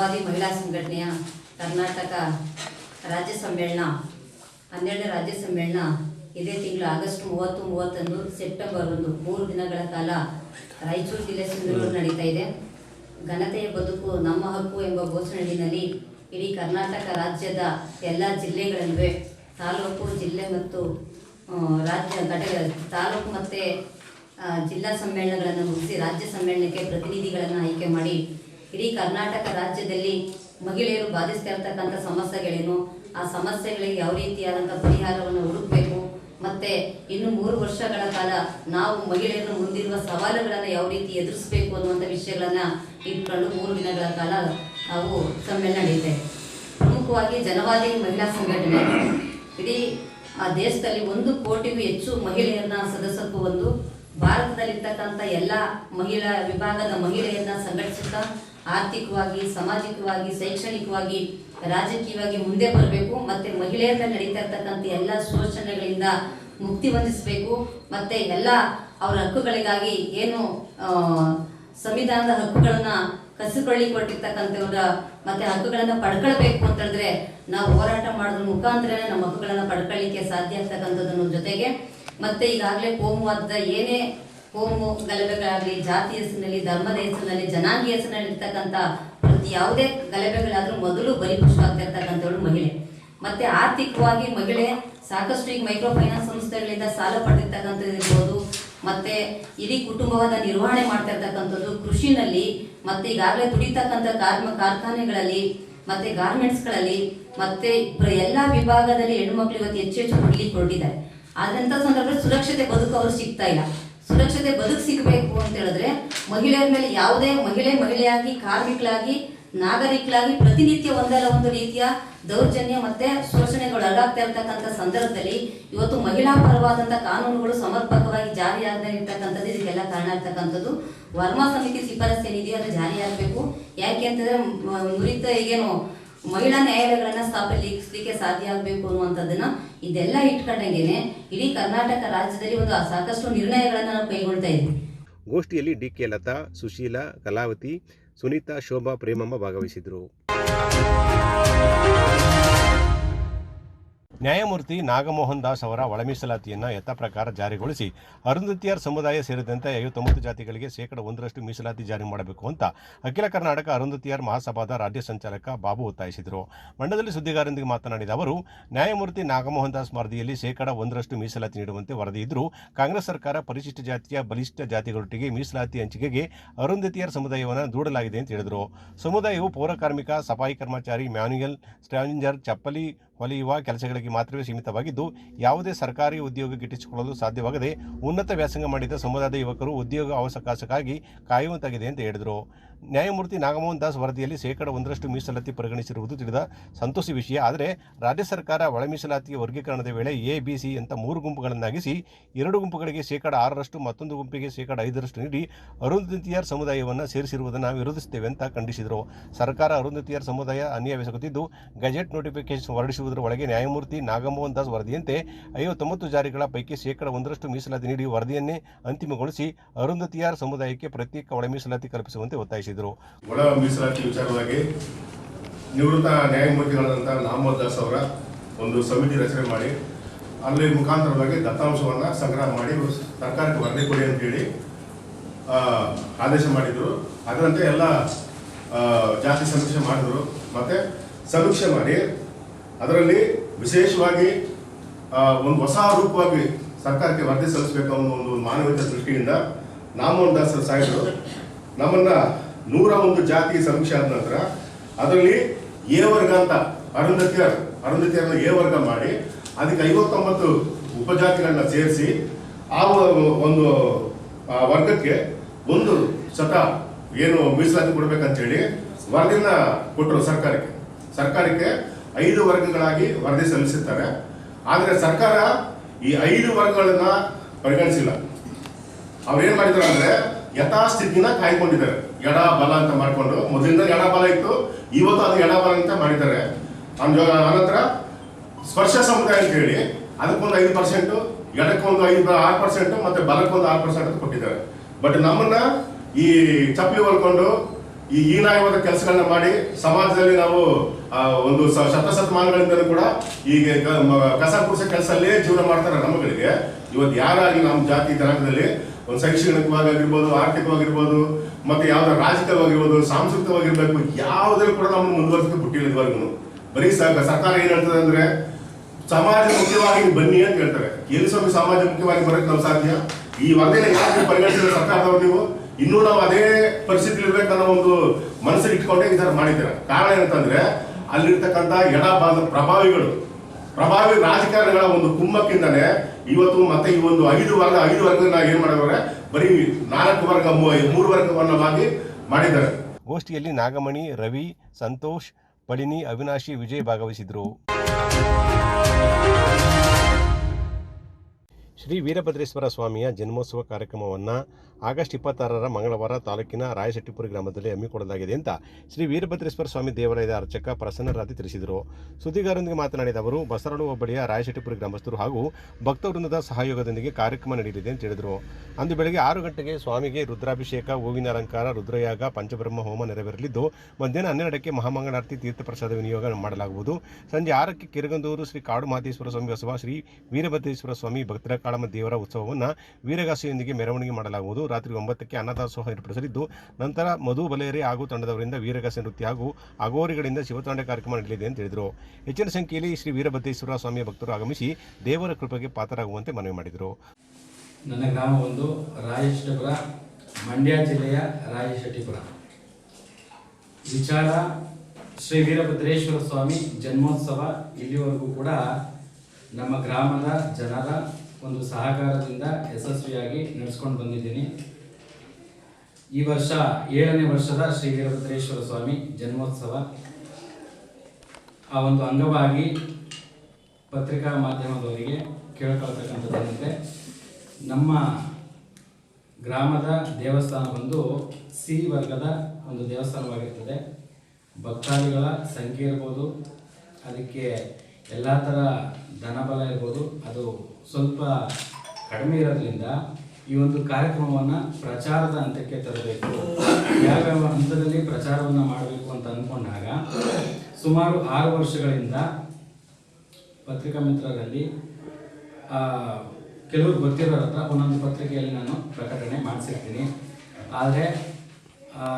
ಜನವಾದಿ ಮಹಿಳಾ ಸಂಘಟನೆಯ ಕರ್ನಾಟಕ ರಾಜ್ಯ ಸಮ್ಮೇಳನ, ಹನ್ನೆರಡನೇ ರಾಜ್ಯ ಸಮ್ಮೇಳನ ಇದೇ ತಿಂಗಳು ಆಗಸ್ಟ್ ಮೂವತ್ತು ಮೂವತ್ತೊಂದು ಸೆಪ್ಟೆಂಬರ್ ಒಂದು ಮೂರು ದಿನಗಳ ಕಾಲ ರಾಯಚೂರು ಜಿಲ್ಲೆ ಸಿಂಧನೂರು ನಡೀತಾ ಇದೆ. ಘನತೆಯ ಬದುಕು, ನಮ್ಮ ಹಕ್ಕು ಎಂಬ ಘೋಷಣೆಯಲ್ಲಿ ಇಡೀ ಕರ್ನಾಟಕ ರಾಜ್ಯದ ಎಲ್ಲ ಜಿಲ್ಲೆಗಳಲ್ಲೂ ತಾಲೂಕು, ಜಿಲ್ಲೆ ಮತ್ತು ರಾಜ್ಯ ಘಟಕ ತಾಲೂಕು ಮತ್ತು ಜಿಲ್ಲಾ ಸಮ್ಮೇಳನಗಳನ್ನು ಮುಗಿಸಿ ರಾಜ್ಯ ಸಮ್ಮೇಳನಕ್ಕೆ ಪ್ರತಿನಿಧಿಗಳನ್ನು ಆಯ್ಕೆ ಮಾಡಿ ಇಡೀ ಕರ್ನಾಟಕ ರಾಜ್ಯದಲ್ಲಿ ಮಹಿಳೆಯರು ಬಾಧಿಸ್ತಾ ಇರ್ತಕ್ಕಂಥ ಸಮಸ್ಯೆಗಳೇನು? ಆ ಸಮಸ್ಯೆಗಳಿಗೆ ಯಾವ ರೀತಿಯಾದಂಥ ಪರಿಹಾರವನ್ನು ಹುಡುಕಬೇಕು? ಮತ್ತೆ ಇನ್ನು ಮೂರು ವರ್ಷಗಳ ಕಾಲ ನಾವು ಮಹಿಳೆಯರು ಮುಂದಿರುವ ಸವಾಲುಗಳನ್ನು ಯಾವ ರೀತಿ ಎದುರಿಸಬೇಕು ಅನ್ನುವಂಥ ವಿಷಯಗಳನ್ನ ಇಟ್ಕೊಂಡು ಮೂರು ದಿನಗಳ ಕಾಲ ನಾವು ಸಮ್ಮೇಳನ ನಡೆಯುತ್ತೆ. ಪ್ರಮುಖವಾಗಿ ಜನವಾದಿ ಮಹಿಳಾ ಸಂಘಟನೆ. ಇಡೀ ಆ ದೇಶದಲ್ಲಿ ಒಂದು ಕೋಟಿಗೂ ಹೆಚ್ಚು ಮಹಿಳೆಯರನ್ನ ಸದಸ್ಯತ್ವ ಒಂದು. ಭಾರತದಲ್ಲಿರ್ತಕ್ಕಂಥ ಎಲ್ಲ ಮಹಿಳಾ ವಿಭಾಗದ ಮಹಿಳೆಯರನ್ನ ಸಂಘಟಿಸುತ್ತಾ ಆರ್ಥಿಕವಾಗಿ, ಸಾಮಾಜಿಕವಾಗಿ, ಶೈಕ್ಷಣಿಕವಾಗಿ, ರಾಜಕೀಯವಾಗಿ ಮುಂದೆ ಬರಬೇಕು. ಮತ್ತೆ ಮಹಿಳೆಯರ ನಡೀತಾ ಇರ್ತಕ್ಕಂಥ ಎಲ್ಲ ಶೋಷಣೆಗಳಿಂದ ಮುಕ್ತಿ ಹೊಂದಿಸಬೇಕು. ಮತ್ತೆ ಎಲ್ಲ ಅವರ ಹಕ್ಕುಗಳಿಗಾಗಿ ಏನು ಸಂವಿಧಾನದ ಹಕ್ಕುಗಳನ್ನ ಕಸಿಕೊಳ್ಳಿ ಕೊಟ್ಟಿರ್ತಕ್ಕಂಥವ್ರ ಮತ್ತೆ ಹಕ್ಕುಗಳನ್ನ ಪಡ್ಕೊಳ್ಬೇಕು ಅಂತ ಹೇಳಿದ್ರೆ ನಾವು ಹೋರಾಟ ಮಾಡೋದ್ರ ಮುಖಾಂತರನೇ ನಮ್ಮ ಹಕ್ಕುಗಳನ್ನ ಪಡ್ಕೊಳ್ಳಿಕ್ಕೆ ಸಾಧ್ಯ ಆಗ್ತಕ್ಕಂಥದ್ದನ್ನು ಜೊತೆಗೆ, ಮತ್ತೆ ಈಗಾಗಲೇ ಕೋಮುವಾದದ ಏನೇ ಕೋಮು, ಗಲಭೆಗಳಾಗಲಿ, ಜಾತಿ ಹೆಸರಿನಲ್ಲಿ, ಧರ್ಮದ ಹೆಸರಿನಲ್ಲಿ ಜನಾಂಗೀಯ ಹೆಸರಿನಲ್ಲಿ ಇರ್ತಕ್ಕಂಥ ಪ್ರತಿ ಯಾವುದೇ ಗಲಭೆಗಳಾದರೂ ಮೊದಲು ಬಲಿಪುಷ್ಟವಾಗಿರ್ತಕ್ಕಂಥವಳು ಮಹಿಳೆ. ಮತ್ತೆ ಆರ್ಥಿಕವಾಗಿ ಮಹಿಳೆ ಸಾಕಷ್ಟು ಈಗ ಮೈಕ್ರೋ ಫೈನಾನ್ಸ್ ಸಂಸ್ಥೆಗಳಿಂದ ಸಾಲ ಪಡೆದಿರ್ತಕ್ಕಂಥದ್ದು ಇರ್ಬೋದು, ಮತ್ತೆ ಇಡೀ ಕುಟುಂಬವಾದ ನಿರ್ವಹಣೆ ಮಾಡ್ತಾ ಇರ್ತಕ್ಕಂಥದ್ದು ಕೃಷಿನಲ್ಲಿ, ಮತ್ತೆ ಈಗಾಗಲೇ ದುಡಿತಕ್ಕಂಥ ಕಾರ್ಮ ಕಾರ್ಖಾನೆಗಳಲ್ಲಿ, ಮತ್ತೆ ಗಾರ್ಮೆಂಟ್ಸ್ಗಳಲ್ಲಿ, ಮತ್ತೆ ಎಲ್ಲ ವಿಭಾಗದಲ್ಲಿ ಹೆಣ್ಮಕ್ಳು ಇವತ್ತು ಹೆಚ್ಚು ಹೆಚ್ಚು ದುಡಿಲಿಕ್ಕೆ ಹೊರಟಿದ್ದಾರೆ. ಆದಂಥ ಸಂದರ್ಭದಲ್ಲಿ ಸುರಕ್ಷತೆ ಬದುಕು ಅವರು ಸಿಗ್ತಾ ಇಲ್ಲ. ಸುರಕ್ಷತೆ ಬದುಕು ಸಿಗಬೇಕು ಅಂತ ಹೇಳಿದ್ರೆ ಮಹಿಳೆಯರ ಮೇಲೆ ಯಾವುದೇ ಮಹಿಳೆ ಮಹಿಳೆಯಾಗಿ ಕಾರ್ಮಿಕಳಾಗಿ ನಾಗರಿಕಳಾಗಿ ಪ್ರತಿನಿತ್ಯ ಒಂದಲ್ಲ ಒಂದು ರೀತಿಯ ದೌರ್ಜನ್ಯ ಮತ್ತೆ ಶೋಷಣೆಗಳು ಅಡಾಗ್ತಾ ಇರ್ತಕ್ಕಂಥ ಸಂದರ್ಭದಲ್ಲಿ ಇವತ್ತು ಮಹಿಳಾ ಪರವಾದಂಥ ಕಾನೂನುಗಳು ಸಮರ್ಪಕವಾಗಿ ಜಾರಿಯಾಗದೇ ಇರ್ತಕ್ಕಂಥದ್ದು ಇದಕ್ಕೆಲ್ಲ ಕಾರಣ ಇರ್ತಕ್ಕಂಥದ್ದು ವರ್ಮಾ ಸಮಿತಿ ಶಿಫಾರಸು ಏನಿದೆಯೋ ಅದು ಜಾರಿಯಾಗಬೇಕು ಯಾಕೆ ಅಂತಂದ್ರೆ ನುರಿತ ಈಗೇನು ಮಹಿಳಾ ನ್ಯಾಯಾಲಯಗಳನ್ನ ಸ್ಥಾಪಿಸಲಿಕ್ಕೆ ಸಾಧ್ಯ ಆಗಬೇಕು ಅನ್ನುವಂಥದ್ದನ್ನ ಇದೆಲ್ಲ ಇಟ್ಕೊಂಡಂಗೆನೆ ಇಡೀ ಕರ್ನಾಟಕ ರಾಜ್ಯದಲ್ಲಿ ಒಂದು ಸಾಕಷ್ಟು ನಿರ್ಣಯಗಳನ್ನ ನಾವು ಕೈಗೊಳ್ತಾ ಇದ್ವಿ. ಗೋಷ್ಠಿಯಲ್ಲಿ ಡಿ ಕೆ ಲತಾ, ಸುಶೀಲಾ, ಕಲಾವತಿ, ಸುನೀತಾ, ಶೋಭಾ, ಪ್ರೇಮಮ್ಮ ಭಾಗವಹಿಸಿದರು. ನ್ಯಾಯಮೂರ್ತಿ ನಾಗಮೋಹನ್ ದಾಸ್ ಅವರ ಒಳಮೀಸಲಾತಿಯನ್ನು ಯಥಾ ಪ್ರಕಾರ ಜಾರಿಗೊಳಿಸಿ ಅರುಂಧತಿಯರ್ ಸಮುದಾಯ ಸೇರಿದಂತೆ ಐವತ್ತೊಂಬತ್ತು ಜಾತಿಗಳಿಗೆ ಶೇಕಡ ಒಂದರಷ್ಟು ಮೀಸಲಾತಿ ಜಾರಿ ಮಾಡಬೇಕು ಅಂತ ಅಖಿಲ ಕರ್ನಾಟಕ ಅರುಂಧತಿಯರ್ ಮಹಾಸಭಾದ ರಾಜ್ಯ ಸಂಚಾಲಕ ಬಾಬು ಒತ್ತಾಯಿಸಿದರು. ಮಂಡದಲ್ಲಿ ಸುದ್ದಿಗಾರರೊಂದಿಗೆ ಮಾತನಾಡಿದ ಅವರು, ನ್ಯಾಯಮೂರ್ತಿ ನಾಗಮೋಹನ್ ದಾಸ್ ವರದಿಯಲ್ಲಿ ಶೇಕಡ ಒಂದರಷ್ಟು ಮೀಸಲಾತಿ ನೀಡುವಂತೆ ವರದಿ ಇದ್ದರೂ ಕಾಂಗ್ರೆಸ್ ಸರ್ಕಾರ ಪರಿಶಿಷ್ಟ ಜಾತಿಯ ಬಲಿಷ್ಠ ಜಾತಿಗಳೊಟ್ಟಿಗೆ ಮೀಸಲಾತಿ ಹಂಚಿಕೆಗೆ ಅರುಂಧತಿಯರ್ ಸಮುದಾಯವನ್ನು ದೂಡಲಾಗಿದೆ ಅಂತ ಹೇಳಿದರು. ಸಮುದಾಯವು ಪೌರ ಕಾರ್ಮಿಕ, ಸಫಾಯಿ ಕರ್ಮಚಾರಿ ಮ್ಯಾನ್ಯುಯಲ್ ಸ್ಟ್ರಾಂಜರ್ ಚಪ್ಪಲಿ ಹೊಲಿಯುವ ಕೆಲಸಗಳಿಗೆ ಮಾತ್ರವೇ ಸೀಮಿತವಾಗಿದ್ದು, ಯಾವುದೇ ಸರ್ಕಾರಿ ಉದ್ಯೋಗ ಗಿಟ್ಟಿಸಿಕೊಳ್ಳಲು ಸಾಧ್ಯವಾಗದೆ ಉನ್ನತ ವ್ಯಾಸಂಗ ಮಾಡಿದ ಸಮುದಾಯದ ಯುವಕರು ಉದ್ಯೋಗ ಅವಕಾಶಕ್ಕಾಗಿ ಕಾಯುವಂತಾಗಿದೆ ಅಂತ ಹೇಳಿದರು. ನ್ಯಾಯಮೂರ್ತಿ ನಾಗಮೋಹನ್ ದಾಸ್ ವರದಿಯಲ್ಲಿ ಶೇಕಡ ಒಂದರಷ್ಟು ಮೀಸಲಾತಿ ಪರಿಗಣಿಸಿರುವುದು ತಿಳಿದ ಸಂತೋಷಿ ವಿಷಯ. ಆದರೆ ರಾಜ್ಯ ಸರ್ಕಾರ ಒಳ ಮೀಸಲಾತಿಯ ವರ್ಗೀಕರಣದ ವೇಳೆ ಎ, ಬಿ, ಸಿ ಅಂತ ಮೂರು ಗುಂಪುಗಳನ್ನಾಗಿಸಿ ಎರಡು ಗುಂಪುಗಳಿಗೆ ಶೇಕಡ ಆರರಷ್ಟು ಮತ್ತೊಂದು ಗುಂಪಿಗೆ ಶೇಕಡ ಐದರಷ್ಟು ನೀಡಿ ಅರುಂಧತಿಯಾರ್ ಸಮುದಾಯವನ್ನು ಸೇರಿಸಿರುವುದನ್ನು ವಿರೋಧಿಸುತ್ತೇವೆ ಅಂತ ಖಂಡಿಸಿದರು. ಸರ್ಕಾರ ಅರುಂಧತಿಯಾರ್ ಸಮುದಾಯ ಅನ್ಯಾಯವೆಸಗುತ್ತಿದ್ದು, ಗೆಜೆಟ್ ನೋಟಿಫಿಕೇಶನ್ ಹೊರಡಿಸುವುದರ ಒಳಗೆ ನ್ಯಾಯಮೂರ್ತಿ ನಾಗಮೋಹನ್ ದಾಸ್ ವರದಿಯಂತೆ ಐವತ್ತೊಂಬತ್ತು ಜಾರಿಗಳ ಪೈಕಿ ಶೇಕಡ ಒಂದರಷ್ಟು ಮೀಸಲಾತಿ ನೀಡಿ ವರದಿಯನ್ನೇ ಅಂತಿಮಗೊಳಿಸಿ ಅರುಂಧತಿಯಾರ್ ಸಮುದಾಯಕ್ಕೆ ಪ್ರತ್ಯೇಕ ಒಳ ಮೀಸಲಾತಿ ಕಲ್ಪಿಸುವಂತೆ ಒತ್ತಾಯಿಸಿದರು. ಒಳ ಮೀಸಲಾತಿ ವಿಚಾರವಾಗಿ ನಿವೃತ್ತ ನ್ಯಾಯಮೂರ್ತಿಗಳಾದಂಥ ನಾಮೋದ್ ದಾಸ್ ಅವರ ಒಂದು ಸಮಿತಿ ರಚನೆ ಮಾಡಿ, ಅಲ್ಲಿ ಮುಖಾಂತರವಾಗಿ ದತ್ತಾಂಶವನ್ನು ಸಂಗ್ರಹ ಮಾಡಿ ಸರ್ಕಾರಕ್ಕೆ ವರದಿ ಕೊಡಿ ಅಂತೇಳಿ ಆದೇಶ ಮಾಡಿದರು. ಅದರಂತೆ ಎಲ್ಲ ಜಾತಿ ಸಮೀಕ್ಷೆ ಮಾಡಿದರು. ಮತ್ತು ಸಮೀಕ್ಷೆ ಮಾಡಿ, ಅದರಲ್ಲಿ ವಿಶೇಷವಾಗಿ ಒಂದು ಹೊಸ ರೂಪವಾಗಿ ಸರ್ಕಾರಕ್ಕೆ ವರದಿ ಸಲ್ಲಿಸಬೇಕು ಅನ್ನೋ ಒಂದು ಮಾನವೀಯತೆ ದೃಷ್ಟಿಯಿಂದ ನಾಮೋಹನ್ ದಾಸ್ ಸಾಹೇಬರು ನಮ್ಮನ್ನ ನೂರ ಒಂದು ಜಾತಿ ಸಮೀಕ್ಷೆ ಆದ ನಂತರ ಅದರಲ್ಲಿ ಎ ವರ್ಗ ಅಂತ ಅರುಂಧತಿಯರ್ ಅರುಂಧತಿಯರ್ ಎ ವರ್ಗ ಮಾಡಿ ಅದಕ್ಕೆ ಐವತ್ತೊಂಬತ್ತು ಉಪಜಾತಿಗಳನ್ನ ಸೇರಿಸಿ ಆ ಒಂದು ವರ್ಗಕ್ಕೆ ಒಂದು ಶತ ಏನು ಮೀಸಲಾತಿ ಕೊಡ್ಬೇಕಂತೇಳಿ ವರದಿನ ಕೊಟ್ಟರು ಸರ್ಕಾರಕ್ಕೆ. ಸರ್ಕಾರಕ್ಕೆ ಐದು ವರ್ಗಗಳಾಗಿ ವರದಿ ಸಲ್ಲಿಸುತ್ತಾರೆ ಆದರೆ ಸರ್ಕಾರ ಈ ಐದು ವರ್ಗಗಳನ್ನ ಪರಿಗಣಿಸಿಲ್ಲ. ಅವ್ರು ಏನ್ ಮಾಡಿದ್ರು ಅಂದ್ರೆ ಯಥಾಸ್ಥಿತಿನ ಕಾಯ್ಕೊಂಡಿದ್ದಾರೆ. ಎಡ ಬಲ ಅಂತ ಮಾಡಿಕೊಂಡು. ಮೊದಲಿಂದ ಎಡ ಬಲ ಇತ್ತು. ಇವತ್ತು ಅದು ಎಡ ಬಲ ಅಂತ ಮಾಡಿದ್ದಾರೆ. ಅಂದ್- ಅನಂತರ ಸ್ಪರ್ಶ ಸಮುದಾಯ ಅಂತ ಹೇಳಿ ಅದಕ್ಕೊಂದು ಐದು ಪರ್ಸೆಂಟ್ ಎಡಕ್ಕೊಂದು ಐದು ಆರು ಪರ್ಸೆಂಟ್ ಮತ್ತೆ ಬಲಕ್ಕೊಂದು ಆರು ಪರ್ಸೆಂಟ್ ಅಂತ ಕೊಟ್ಟಿದ್ದಾರೆ. ಬಟ್ ನಮ್ಮನ್ನ ಈ ಚಪ್ಪಲಿ ಹೊಲ್ಕೊಂಡು, ಈ ಹೀನಾಯವಾದ ಕೆಲಸಗಳನ್ನ ಮಾಡಿ, ಸಮಾಜದಲ್ಲಿ ನಾವು ಒಂದು ಶತಶತಮಾನಗಳಿಂದಲೂ ಕೂಡ ಈಗ ಕಸ ಕುಡಿಸೋ ಕೆಲಸಲ್ಲೇ ಜೀವನ ಮಾಡ್ತಾರೆ ನಮ್ಮಗಳಿಗೆ. ಇವತ್ತು ಯಾರಾಗಿ ನಮ್ಮ ಜಾತಿ, ಜನಾಂಗದಲ್ಲಿ ಒಂದು ಶೈಕ್ಷಣಿಕವಾಗಿರ್ಬೋದು, ಆರ್ಥಿಕವಾಗಿರ್ಬೋದು, ಮತ್ತೆ ಯಾವ್ದು ರಾಜಕೀಯವಾಗಿರ್ಬೋದು, ಸಾಂಸ್ಕೃತಿಕವಾಗಿರ್ಬೇಕು ಯಾವುದ್ರಲ್ಲಿ ಕೂಡ ನಾವು ಮುಂದುವರಿಸಕ್ಕೆ ಬಿಟ್ಟಿಲ್ಲ ಬರೀ ಸರ್ಕಾರ ಏನ್ ಹೇಳ್ತದೆ ಅಂದ್ರೆ, ಸಮಾಜ ಮುಖ್ಯವಾಗಿ ಬನ್ನಿ ಅಂತ ಹೇಳ್ತಾರೆ. ಎಲ್ಲಿ ಸ್ವಲ್ಪ ಸಮಾಜ ಮುಖ್ಯವಾಗಿ ಬರಕ್ ನಾವು ಸಾಧ್ಯ? ಈ ವರದಿನ ಯಾಕೆ ಪರಿಗಣಿಸಿದ ಸರ್ಕಾರದವ್ರು ನೀವು? ಇನ್ನೂ ನಾವು ಅದೇ ಪರಿಸ್ಥಿತಿ ಇರ್ಬೇಕನ್ನೋ ಒಂದು ಮನಸ್ಸಿಗೆ ಇಟ್ಕೊಂಡೆ ಈ ತರ ಮಾಡಿದ್ದಾರೆ. ಕಾರಣ ಏನಂತಂದ್ರೆ, ಅಲ್ಲಿರ್ತಕ್ಕಂಥ ಭಾಗದ ಪ್ರಭಾವಿಗಳು, ಪ್ರಭಾವಿ ರಾಜಕಾರಣಿಗಳ ಒಂದು ಕುಮ್ಮಕ್ಕಿಂದನೇ ಇವತ್ತು ಮತ್ತೆ ಈ ಒಂದು ಐದು ವರ್ಗ, ಐದು ವರ್ಗನ ಏನ್ ಮಾಡಿದ್ರೆ ಬರೀ ನಾಲ್ಕು ವರ್ಗ ಮೂರು ವರ್ಗವನ್ನವಾಗಿ ಮಾಡಿದ್ದಾರೆ. ಗೋಷ್ಠಿಯಲ್ಲಿ ನಾಗಮಣಿ, ರವಿ, ಸಂತೋಷ್, ಪಳಿನಿ, ಅವಿನಾಶಿ ವಿಜಯ್ ಭಾಗವಹಿಸಿದ್ರು. ಶ್ರೀ ವೀರಭದ್ರೇಶ್ವರ ಸ್ವಾಮಿಯ ಜನ್ಮೋತ್ಸವ ಕಾರ್ಯಕ್ರಮವನ್ನು ಆಗಸ್ಟ್ ಇಪ್ಪತ್ತಾರರ ಮಂಗಳವಾರ ತಾಲೂಕಿನ ರಾಯಶೆಟ್ಟಿಪುರ ಗ್ರಾಮದಲ್ಲಿ ಹಮ್ಮಿಕೊಳ್ಳಲಾಗಿದೆ ಅಂತ ಶ್ರೀ ವೀರಭದ್ರೇಶ್ವರ ಸ್ವಾಮಿ ದೇವಾಲಯದ ಅರ್ಚಕ ಪ್ರಸನ್ನರಾತಿ ತಿಳಿಸಿದರು. ಸುದ್ದಿಗಾರರೊಂದಿಗೆ ಮಾತನಾಡಿದ ಅವರು ಬಸರಳು ಹೋಬಳಿಯ ರಾಯಶೆಟ್ಟಿಪುರ ಗ್ರಾಮಸ್ಥರು ಹಾಗೂ ಭಕ್ತವೃಂದದ ಸಹಯೋಗದೊಂದಿಗೆ ಕಾರ್ಯಕ್ರಮ ನಡೆಯಲಿದೆ ಅಂತ ಹೇಳಿದರು. ಅಂದು ಬೆಳಗ್ಗೆ ಆರು ಗಂಟೆಗೆ ಸ್ವಾಮಿಗೆ ರುದ್ರಾಭಿಷೇಕ ಹೂವಿನ ಅಲಂಕಾರ ರುದ್ರಯಾಗ, ಪಂಚಬ್ರಹ್ಮ ಹೋಮ ನೆರವೇರಲಿದ್ದು, ಮಧ್ಯಾಹ್ನ ಹನ್ನೆರಡಕ್ಕೆ ಮಹಾಮಂಗಳಾರತಿ, ತೀರ್ಥ ಪ್ರಸಾದ ವಿನಿಯೋಗ ಮಾಡಲಾಗುವುದು. ಸಂಜೆ ಆರಕ್ಕೆ ಕಿರಗಂದೂರು ಶ್ರೀ ಕಾಡು ಮಹದೇಶ್ವರ ಸ್ವಾಮಿ ಬಸವ, ಶ್ರೀ ವೀರಭದ್ರೇಶ್ವರ ಸ್ವಾಮಿ ಭಕ್ತರ ಕಾಳಮ್ಮ ದೇವರ ಉತ್ಸವವನ್ನು ವೀರಗಾಸೆಯೊಂದಿಗೆ ಮೆರವಣಿಗೆ ಮಾಡಲಾಗುವುದು. ರಾತ್ರಿ ಒಂಬತ್ತಕ್ಕೆ ಅನ್ನದಾಸೋಹ ಏರ್ಪಡಿಸಲಿದ್ದು, ನಂತರ ಮಧು ಬಲೇರಿ ಹಾಗೂ ತಂಡದವರಿಂದ ವೀರಗಸ ನೃತ್ಯ ಹಾಗೂ ಅಗೋರಿಗಳಿಂದ ಶಿವತಾಂಡ ಕಾರ್ಯಕ್ರಮ ನಡೆಯಲಿದೆ ಅಂತ ಹೇಳಿದರು. ಹೆಚ್ಚಿನ ಸಂಖ್ಯೆಯಲ್ಲಿ ಶ್ರೀ ವೀರಭದ್ರೇಶ್ವರ ಸ್ವಾಮಿಯ ಭಕ್ತರು ಆಗಮಿಸಿ ದೇವರ ಕೃಪೆಗೆ ಪಾತ್ರರಾಗುವಂತೆ ಮನವಿ ಮಾಡಿದರು. ನನ್ನ ಗ್ರಾಮ ಒಂದು ರಾಯಶೆಟ್ಟಿಪುರ, ಮಂಡ್ಯ ಜಿಲ್ಲೆಯ ರಾಯಶೆಟ್ಟಿಪುರ. ವಿಚಾರ ಶ್ರೀ ವೀರಭದ್ರೇಶ್ವರ ಸ್ವಾಮಿ ಜನ್ಮೋತ್ಸವ ಇಲ್ಲಿವರೆಗೂ ಕೂಡ ನಮ್ಮ ಗ್ರಾಮದ ಜನರ ಒಂದು ಸಹಕಾರದಿಂದ ಯಶಸ್ವಿಯಾಗಿ ನಡೆಸ್ಕೊಂಡು ಬಂದಿದ್ದೀನಿ. ಈ ವರ್ಷ ಏಳನೇ ವರ್ಷದ ಶ್ರೀ ವೀರಭದ್ರೇಶ್ವರ ಸ್ವಾಮಿ ಜನ್ಮೋತ್ಸವ. ಆ ಒಂದು ಅಂಗವಾಗಿ ಪತ್ರಿಕಾ ಮಾಧ್ಯಮದವರಿಗೆ ಕೇಳ್ಕೊಳ್ತಕ್ಕಂಥದ್ದೇನಿದೆ ನಮ್ಮ ಗ್ರಾಮದ ದೇವಸ್ಥಾನ ಒಂದು ಸಿ ವರ್ಗದ ಒಂದು ದೇವಸ್ಥಾನವಾಗಿರ್ತದೆ. ಭಕ್ತಾದಿಗಳ ಸಂಖ್ಯೆ ಇರ್ಬೋದು, ಅದಕ್ಕೆ ಎಲ್ಲ ಥರ ಧನಬಲ ಇರ್ಬೋದು. ಅದು ಸ್ವಲ್ಪ ಕಡಿಮೆ ಇರೋದ್ರಿಂದ ಈ ಒಂದು ಕಾರ್ಯಕ್ರಮವನ್ನು ಪ್ರಚಾರದ ಹಂತಕ್ಕೆ ತರಬೇಕು. ಯಾವ್ಯಾವ ಹಂತದಲ್ಲಿ ಪ್ರಚಾರವನ್ನು ಮಾಡಬೇಕು ಅಂತ ಅಂದ್ಕೊಂಡಾಗ ಸುಮಾರು ಆರು ವರ್ಷಗಳಿಂದ ಪತ್ರಿಕಾ ಮಿತ್ರರಲ್ಲಿ ಕೆಲವರು ಗೊತ್ತಿರೋರ ಹತ್ರ ಒಂದೊಂದು ಪತ್ರಿಕೆಯಲ್ಲಿ ನಾನು ಪ್ರಕಟಣೆ ಮಾಡಿಸಿರ್ತೀನಿ. ಆದರೆ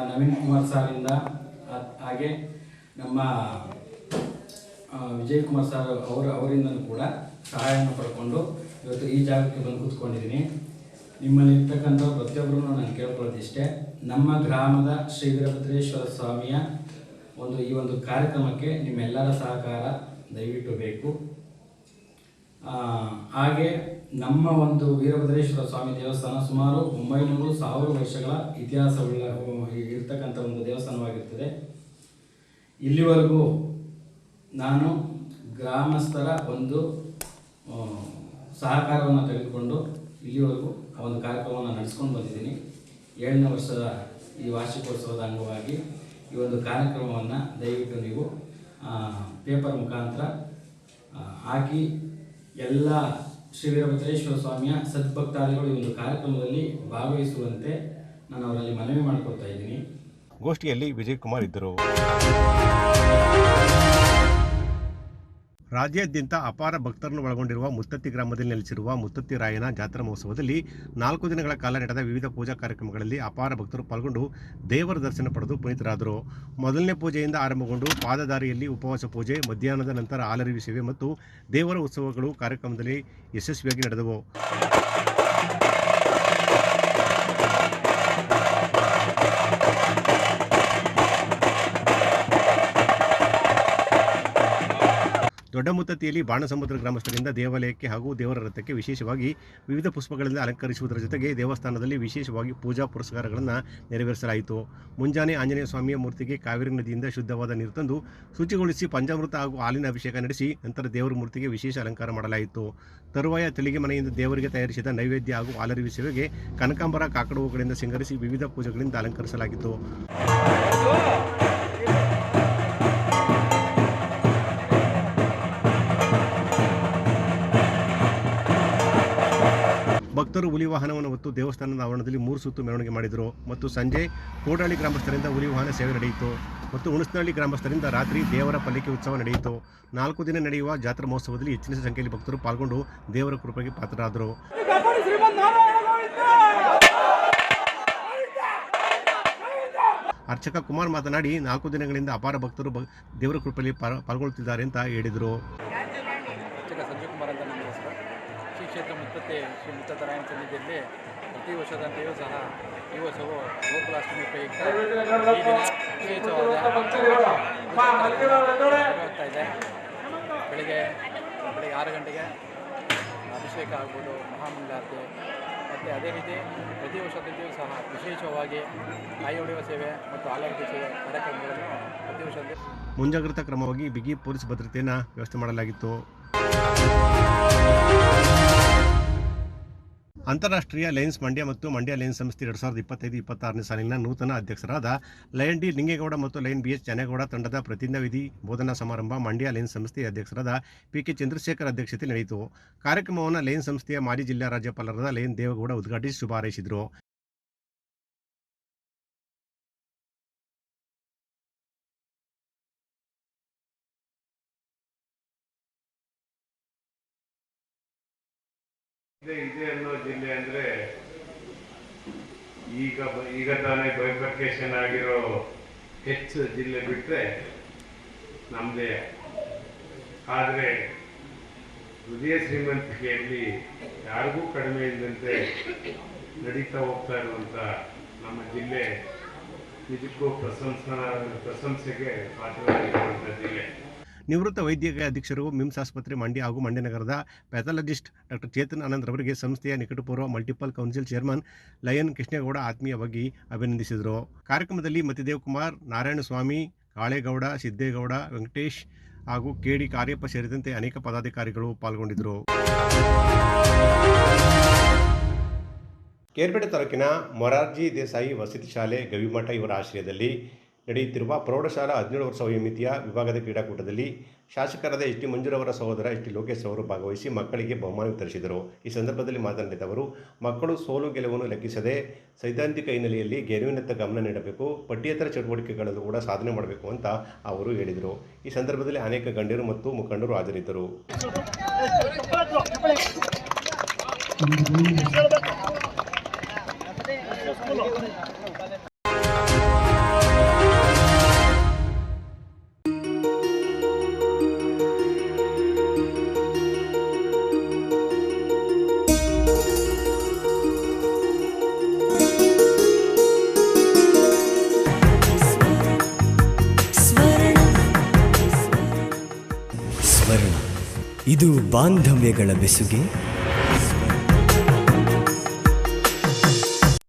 ನವೀನ್ ಕುಮಾರ್ ಸಾರಿಂದ ಹಾಗೆ ನಮ್ಮ ವಿಜಯ್ ಕುಮಾರ್ ಸರ್ ಅವರ, ಅವರಿಂದನೂ ಕೂಡ ಸಹಾಯವನ್ನು ಪಡ್ಕೊಂಡು ಇವತ್ತು ಈ ಜಾಗಕ್ಕೆ ಬಂದು ಕೂತ್ಕೊಂಡಿದ್ದೀನಿ. ನಿಮ್ಮಲ್ಲಿರ್ತಕ್ಕಂಥ ಪ್ರತಿಯೊಬ್ಬರೂ ನಾನು ಕೇಳ್ಕೊಳ್ಳೋದಿಷ್ಟೇ ನಮ್ಮ ಗ್ರಾಮದ ಶ್ರೀ ವೀರಭದ್ರೇಶ್ವರ ಸ್ವಾಮಿಯ ಒಂದು, ಈ ಒಂದು ಕಾರ್ಯಕ್ರಮಕ್ಕೆ ನಿಮ್ಮೆಲ್ಲರ ಸಹಕಾರ ದಯವಿಟ್ಟು ಬೇಕು. ಹಾಗೆ ನಮ್ಮ ಒಂದು ವೀರಭದ್ರೇಶ್ವರ ಸ್ವಾಮಿ ದೇವಸ್ಥಾನ ಸುಮಾರು ಒಂಬೈನೂರು ಸಾವಿರ ವರ್ಷಗಳ ಇತಿಹಾಸವುಳ್ಳ, ಇರ್ತಕ್ಕಂಥ ಒಂದು ದೇವಸ್ಥಾನವಾಗಿರ್ತದೆ. ಇಲ್ಲಿವರೆಗೂ ನಾನು ಗ್ರಾಮಸ್ಥರ ಒಂದು ಸಹಕಾರವನ್ನು ತೆಗೆದುಕೊಂಡು ಇಲ್ಲಿವರೆಗೂ ಆ ಒಂದು ಕಾರ್ಯಕ್ರಮವನ್ನು ನಡೆಸ್ಕೊಂಡು ಬಂದಿದ್ದೀನಿ. ಏಳನೇ ವರ್ಷದ ಈ ವಾರ್ಷಿಕೋತ್ಸವದ ಅಂಗವಾಗಿ ಈ ಒಂದು ಕಾರ್ಯಕ್ರಮವನ್ನು ದಯವಿಟ್ಟು ನೀವು ಪೇಪರ್ ಮುಖಾಂತರ ಹಾಕಿ ಎಲ್ಲ ಶ್ರೀ ವೀರಭದ್ರೇಶ್ವರ ಸ್ವಾಮಿಯ ಸದ್ಭಕ್ತಾದಿಗಳು ಈ ಒಂದು ಕಾರ್ಯಕ್ರಮದಲ್ಲಿ ಭಾಗವಹಿಸುವಂತೆ ನಾನು ಅವರಲ್ಲಿ ಮನವಿ ಮಾಡ್ಕೊತಾ ಇದ್ದೀನಿ. ಗೋಷ್ಠಿಯಲ್ಲಿ ವಿಜಯ್ ಕುಮಾರ್ ಇದ್ದರು. ರಾಜ್ಯಾದ್ಯಂತ ಅಪಾರ ಭಕ್ತರನ್ನು ಒಳಗೊಂಡಿರುವ ಮುತ್ತತ್ತಿ ಗ್ರಾಮದಲ್ಲಿ ನೆಲೆಸಿರುವ ಮುತ್ತತ್ತಿ ರಾಯನ ಜಾತ್ರಾ ಮಹೋತ್ಸವದಲ್ಲಿ ನಾಲ್ಕು ದಿನಗಳ ಕಾಲ ನಡೆದ ವಿವಿಧ ಪೂಜಾ ಕಾರ್ಯಕ್ರಮಗಳಲ್ಲಿ ಅಪಾರ ಭಕ್ತರು ಪಾಲ್ಗೊಂಡು ದೇವರ ದರ್ಶನ ಪಡೆದು ಪುನೀತರಾದರು. ಮೊದಲನೇ ಪೂಜೆಯಿಂದ ಆರಂಭಗೊಂಡು ಪಾದದಾರಿಯಲ್ಲಿ ಉಪವಾಸ ಪೂಜೆ, ಮಧ್ಯಾಹ್ನದ ನಂತರ ಆಲರಿವಿ ಸೇವೆ ಮತ್ತು ದೇವರ ಉತ್ಸವಗಳು ಕಾರ್ಯಕ್ರಮದಲ್ಲಿ ಯಶಸ್ವಿಯಾಗಿ ನಡೆದವು. ದೊಡ್ಡ ಮುತ್ತತ್ತಿಯಲ್ಲಿ ಬಾಣಸಮುದ್ರ ಗ್ರಾಮಸ್ಥರಿಂದ ದೇವಾಲಯಕ್ಕೆ ಹಾಗೂ ದೇವರ ರಥಕ್ಕೆ ವಿಶೇಷವಾಗಿ ವಿವಿಧ ಪುಷ್ಪಗಳಿಂದ ಅಲಂಕರಿಸುವುದರ ಜೊತೆಗೆ ದೇವಸ್ಥಾನದಲ್ಲಿ ವಿಶೇಷವಾಗಿ ಪೂಜಾ ಪುರಸ್ಕಾರಗಳನ್ನು ನೆರವೇರಿಸಲಾಯಿತು. ಮುಂಜಾನೆ ಆಂಜನೇಯ ಸ್ವಾಮಿಯ ಮೂರ್ತಿಗೆ ಕಾವೇರಿ ನದಿಯಿಂದ ಶುದ್ಧವಾದ ನೀರು ತಂದು ಶುಚಿಗೊಳಿಸಿ ಪಂಚಾಮೃತ ಹಾಗೂ ಹಾಲಿನ ಅಭಿಷೇಕ ನಡೆಸಿ ನಂತರ ದೇವರ ಮೂರ್ತಿಗೆ ವಿಶೇಷ ಅಲಂಕಾರ ಮಾಡಲಾಯಿತು. ತರುವಾಯ ತೆಲಿಗೆ ಮನೆಯಿಂದ ದೇವರಿಗೆ ತಯಾರಿಸಿದ ನೈವೇದ್ಯ ಹಾಗೂ ಆಲರಿವಿ ಸೇವೆಗೆ ಕನಕಾಂಬರ, ಕಾಕಡವುಗಳಿಂದ ಸಿಂಗರಿಸಿ ವಿವಿಧ ಪೂಜೆಗಳಿಂದ ಅಲಂಕರಿಸಲಾಗಿತ್ತು. ಭಕ್ತರು ಹುಲಿ ವಾಹನವನ್ನು ಹೊತ್ತು ದೇವಸ್ಥಾನದ ಆವರಣದಲ್ಲಿ ಮೂರು ಸುತ್ತು ಮೆರವಣಿಗೆ ಮಾಡಿದರು. ಮತ್ತು ಸಂಜೆ ಕೋಡಾಳಿ ಗ್ರಾಮಸ್ಥರಿಂದ ಹುಲಿ ವಾಹನ ಸೇವೆ ನಡೆಯಿತು. ಮತ್ತು ಹುಣಸನಹಳ್ಳಿ ಗ್ರಾಮಸ್ಥರಿಂದ ರಾತ್ರಿ ದೇವರ ಪಲ್ಲಿಕೆ ಉತ್ಸವ ನಡೆಯಿತು. ನಾಲ್ಕು ದಿನ ನಡೆಯುವ ಜಾತ್ರಾ ಮಹೋತ್ಸವದಲ್ಲಿ ಹೆಚ್ಚಿನ ಸಂಖ್ಯೆಯಲ್ಲಿ ಭಕ್ತರು ಪಾಲ್ಗೊಂಡು ದೇವರ ಕೃಪೆಗೆ ಪಾತ್ರರಾದರು. ಅರ್ಚಕ ಕುಮಾರ್ ಮಾತನಾಡಿ, ನಾಲ್ಕು ದಿನಗಳಿಂದ ಅಪಾರ ಭಕ್ತರು ದೇವರ ಕೃಪೆಯಲ್ಲಿ ಪಾಲ್- ಪಾಲ್ಗೊಳ್ಳುತ್ತಿದ್ದಾರೆ ಅಂತ ಹೇಳಿದರು ಅರ್ಚಕ ಸಂಜಯ್ ಕುಮಾರ್ ಅಂತ ನನ್ನ ಹೆಸರು ಶ್ರೀ ಮುತ್ತತ್ತೆ ಶ್ರೀ ಮುತ್ತತ್ತರಾಯಣ ಸನ್ನಿಧಿಯಲ್ಲಿ ಪ್ರತಿ ವರ್ಷದಂತೆಯೂ ಸಹ ಈ ವರ್ಷವು ಗೋಕುಲಾಷ್ಟಮಿ ಪ್ರಯುಕ್ತ ಆಗ್ತಾ ಇದೆ. ಬೆಳಿಗ್ಗೆ ಬೆಳಿಗ್ಗೆ ಆರು ಗಂಟೆಗೆ ಅಭಿಷೇಕ ಆಗ್ಬೋದು, ಮಹಾಮಂಗಳಾರತಿ. ಮತ್ತು ಅದೇ ರೀತಿ ಪ್ರತಿ ವರ್ಷದಲ್ಲಿಯೂ ಸಹ ವಿಶೇಷವಾಗಿ ತಾಯಿ ಹೊಡೆಯುವ ಸೇವೆ ಮತ್ತು ಆಲೋಗ್ಯ ಸೇವೆ ಕಾರ್ಯಕ್ರಮಗಳನ್ನು ಪ್ರತಿ ವರ್ಷದಲ್ಲಿ ಮುಂಜಾಗ್ರತಾ ಕ್ರಮವಾಗಿ ಬಿಗಿ ಪೊಲೀಸ್ ಭದ್ರತೆಯನ್ನು ವ್ಯವಸ್ಥೆ ಮಾಡಲಾಗಿತ್ತು. ಅಂತಾರಾಷ್ಟ್ರೀಯ ಲಯನ್ಸ್ ಮಂಡ್ಯ ಮತ್ತು ಮಂಡ್ಯ ಲಯನ್ಸ್ ಸಂಸ್ಥೆ ಎರಡು ಸಾವಿರದ ಇಪ್ಪತ್ತೈದು, ಇಪ್ಪತ್ತಾರನೇ ಸಾಲಿನ ನೂತನ ಅಧ್ಯಕ್ಷರಾದ ಲಯನ್ ಡಿ ಲಿಂಗೇಗೌಡ ಮತ್ತು ಲಯನ್ ಬಿ ಎಸ್ ಚನ್ನೇಗೌಡ ತಂಡದ ಪ್ರತಿಜ್ಞಾವಿಧಿ ಬೋಧನಾ ಸಮಾರಂಭ ಮಂಡ್ಯ ಲಯನ್ಸ್ ಸಂಸ್ಥೆಯ ಅಧ್ಯಕ್ಷರಾದ ಪಿ ಕೆ ಚಂದ್ರಶೇಖರ್ ಅಧ್ಯಕ್ಷತೆ ನಡೆಯಿತು. ಕಾರ್ಯಕ್ರಮವನ್ನು ಲಯನ್ ಸಂಸ್ಥೆಯ ಮಾಜಿ ಜಿಲ್ಲಾ ರಾಜ್ಯಪಾಲರಾದ ಲಯನ್ ದೇವೇಗೌಡ ಉದ್ಘಾಟಿಸಿ ಶುಭ ಹಾರೈಸಿದರು ಇದೆ ಅನ್ನೋ ಜಿಲ್ಲೆ ಅಂದ್ರೆ ಈಗ ಈಗ ತಾನೇ ಬೈಫರ್ಕೇಶನ್ ಆಗಿರೋ ಹೆಚ್ಚು ಜಿಲ್ಲೆ ಬಿಟ್ಟರೆ ನಮ್ಮದೇ ಆದರೆ ಹೃದಯ ಶ್ರೀಮಂತಿಕೆಯಲ್ಲಿ ಯಾರಿಗೂ ಕಡಿಮೆ ಇದ್ದಂತೆ ನಡೀತಾ ಹೋಗ್ತಾ ಇರುವಂಥ ನಮ್ಮ ಜಿಲ್ಲೆ ನಿಜಕ್ಕೂ ಪ್ರಶಂಸ ಪ್ರಶಂಸೆಗೆ ಪಾತ್ರವಾಗಿರುವಂಥ ಜಿಲ್ಲೆ. ನಿವೃತ್ತ ವೈದ್ಯಕೀಯ ಅಧ್ಯಕ್ಷರು ಮಿಮ್ಸ್ ಆಸ್ಪತ್ರೆ, ಮಂಡ್ಯ ಹಾಗೂ ಮಂಡ್ಯ ನಗರದ ಪ್ಯಾಥಾಲಜಿಸ್ಟ್ ಡಾಕ್ಟರ್ ಚೇತನ್ ಆನಂದ್ ರವರಿಗೆ ಸಂಸ್ಥೆಯ ನಿಕಟಪೂರ್ವ multiple council chairman lion Krishnegowda ಆತ್ಮೀಯವಾಗಿ ಅಭಿನಂದಿಸಿದರು. ಕಾರ್ಯಕ್ರಮದಲ್ಲಿ ಮತಿದೇವ್ ಕುಮಾರ್ ನಾರಾಯಣಸ್ವಾಮಿ, ಕಾಳೇಗೌಡ, ಸಿದ್ದೇಗೌಡ, ವೆಂಕಟೇಶ್ ಹಾಗೂ ಕೆಡಿ ಕಾರ್ಯಪ್ಪ ಸೇರಿದಂತೆ ಅನೇಕ ಪದಾಧಿಕಾರಿಗಳು ಪಾಲ್ಗೊಂಡಿದ್ದರು. ಕೇರ್ಪೇಟೆ ತಾಲೂಕಿನ ಮೊರಾರ್ಜಿ ದೇಸಾಯಿ ವಸತಿ ಶಾಲೆ ಗವಿಮಠ ಇವರ ಆಶ್ರಯದಲ್ಲಿ ನಡೆಯುತ್ತಿರುವ ಪ್ರೌಢಶಾಲಾ ಹದಿನೇಳು ವರ್ಷ ವಯೋಮಿತಿಯ ವಿಭಾಗದ ಕ್ರೀಡಾಕೂಟದಲ್ಲಿ ಶಾಸಕರಾದ ಎಚ್ ಟಿ ಮಂಜುರವರ ಸಹೋದರ, ಎಚ್ ಟಿ ಲೋಕೇಶ್ ಅವರು ಭಾಗವಹಿಸಿ ಮಕ್ಕಳಿಗೆ ಬಹುಮಾನ ವಿತರಿಸಿದರು ಈ ಸಂದರ್ಭದಲ್ಲಿ ಮಾತನಾಡಿದ ಅವರು, ಮಕ್ಕಳು ಸೋಲು ಗೆಲುವನ್ನು ಲೆಕ್ಕಿಸದೆ ಸೈದ್ಧಾಂತಿಕ ಹಿನ್ನೆಲೆಯಲ್ಲಿ ಗೆಲುವಿನತ್ತ ಗಮನ ನೀಡಬೇಕು, ಪಠ್ಯೇತರ ಚಟುವಟಿಕೆಗಳಲ್ಲೂ ಕೂಡ ಸಾಧನೆ ಮಾಡಬೇಕು ಅಂತ ಅವರು ಹೇಳಿದರು. ಈ ಸಂದರ್ಭದಲ್ಲಿ ಅನೇಕ ಗಣ್ಯರು ಮತ್ತು ಮುಖಂಡರು ಹಾಜರಿದ್ದರು. ಬಾಂಧವ್ಯಗಳ ಬೆಸುಗೆ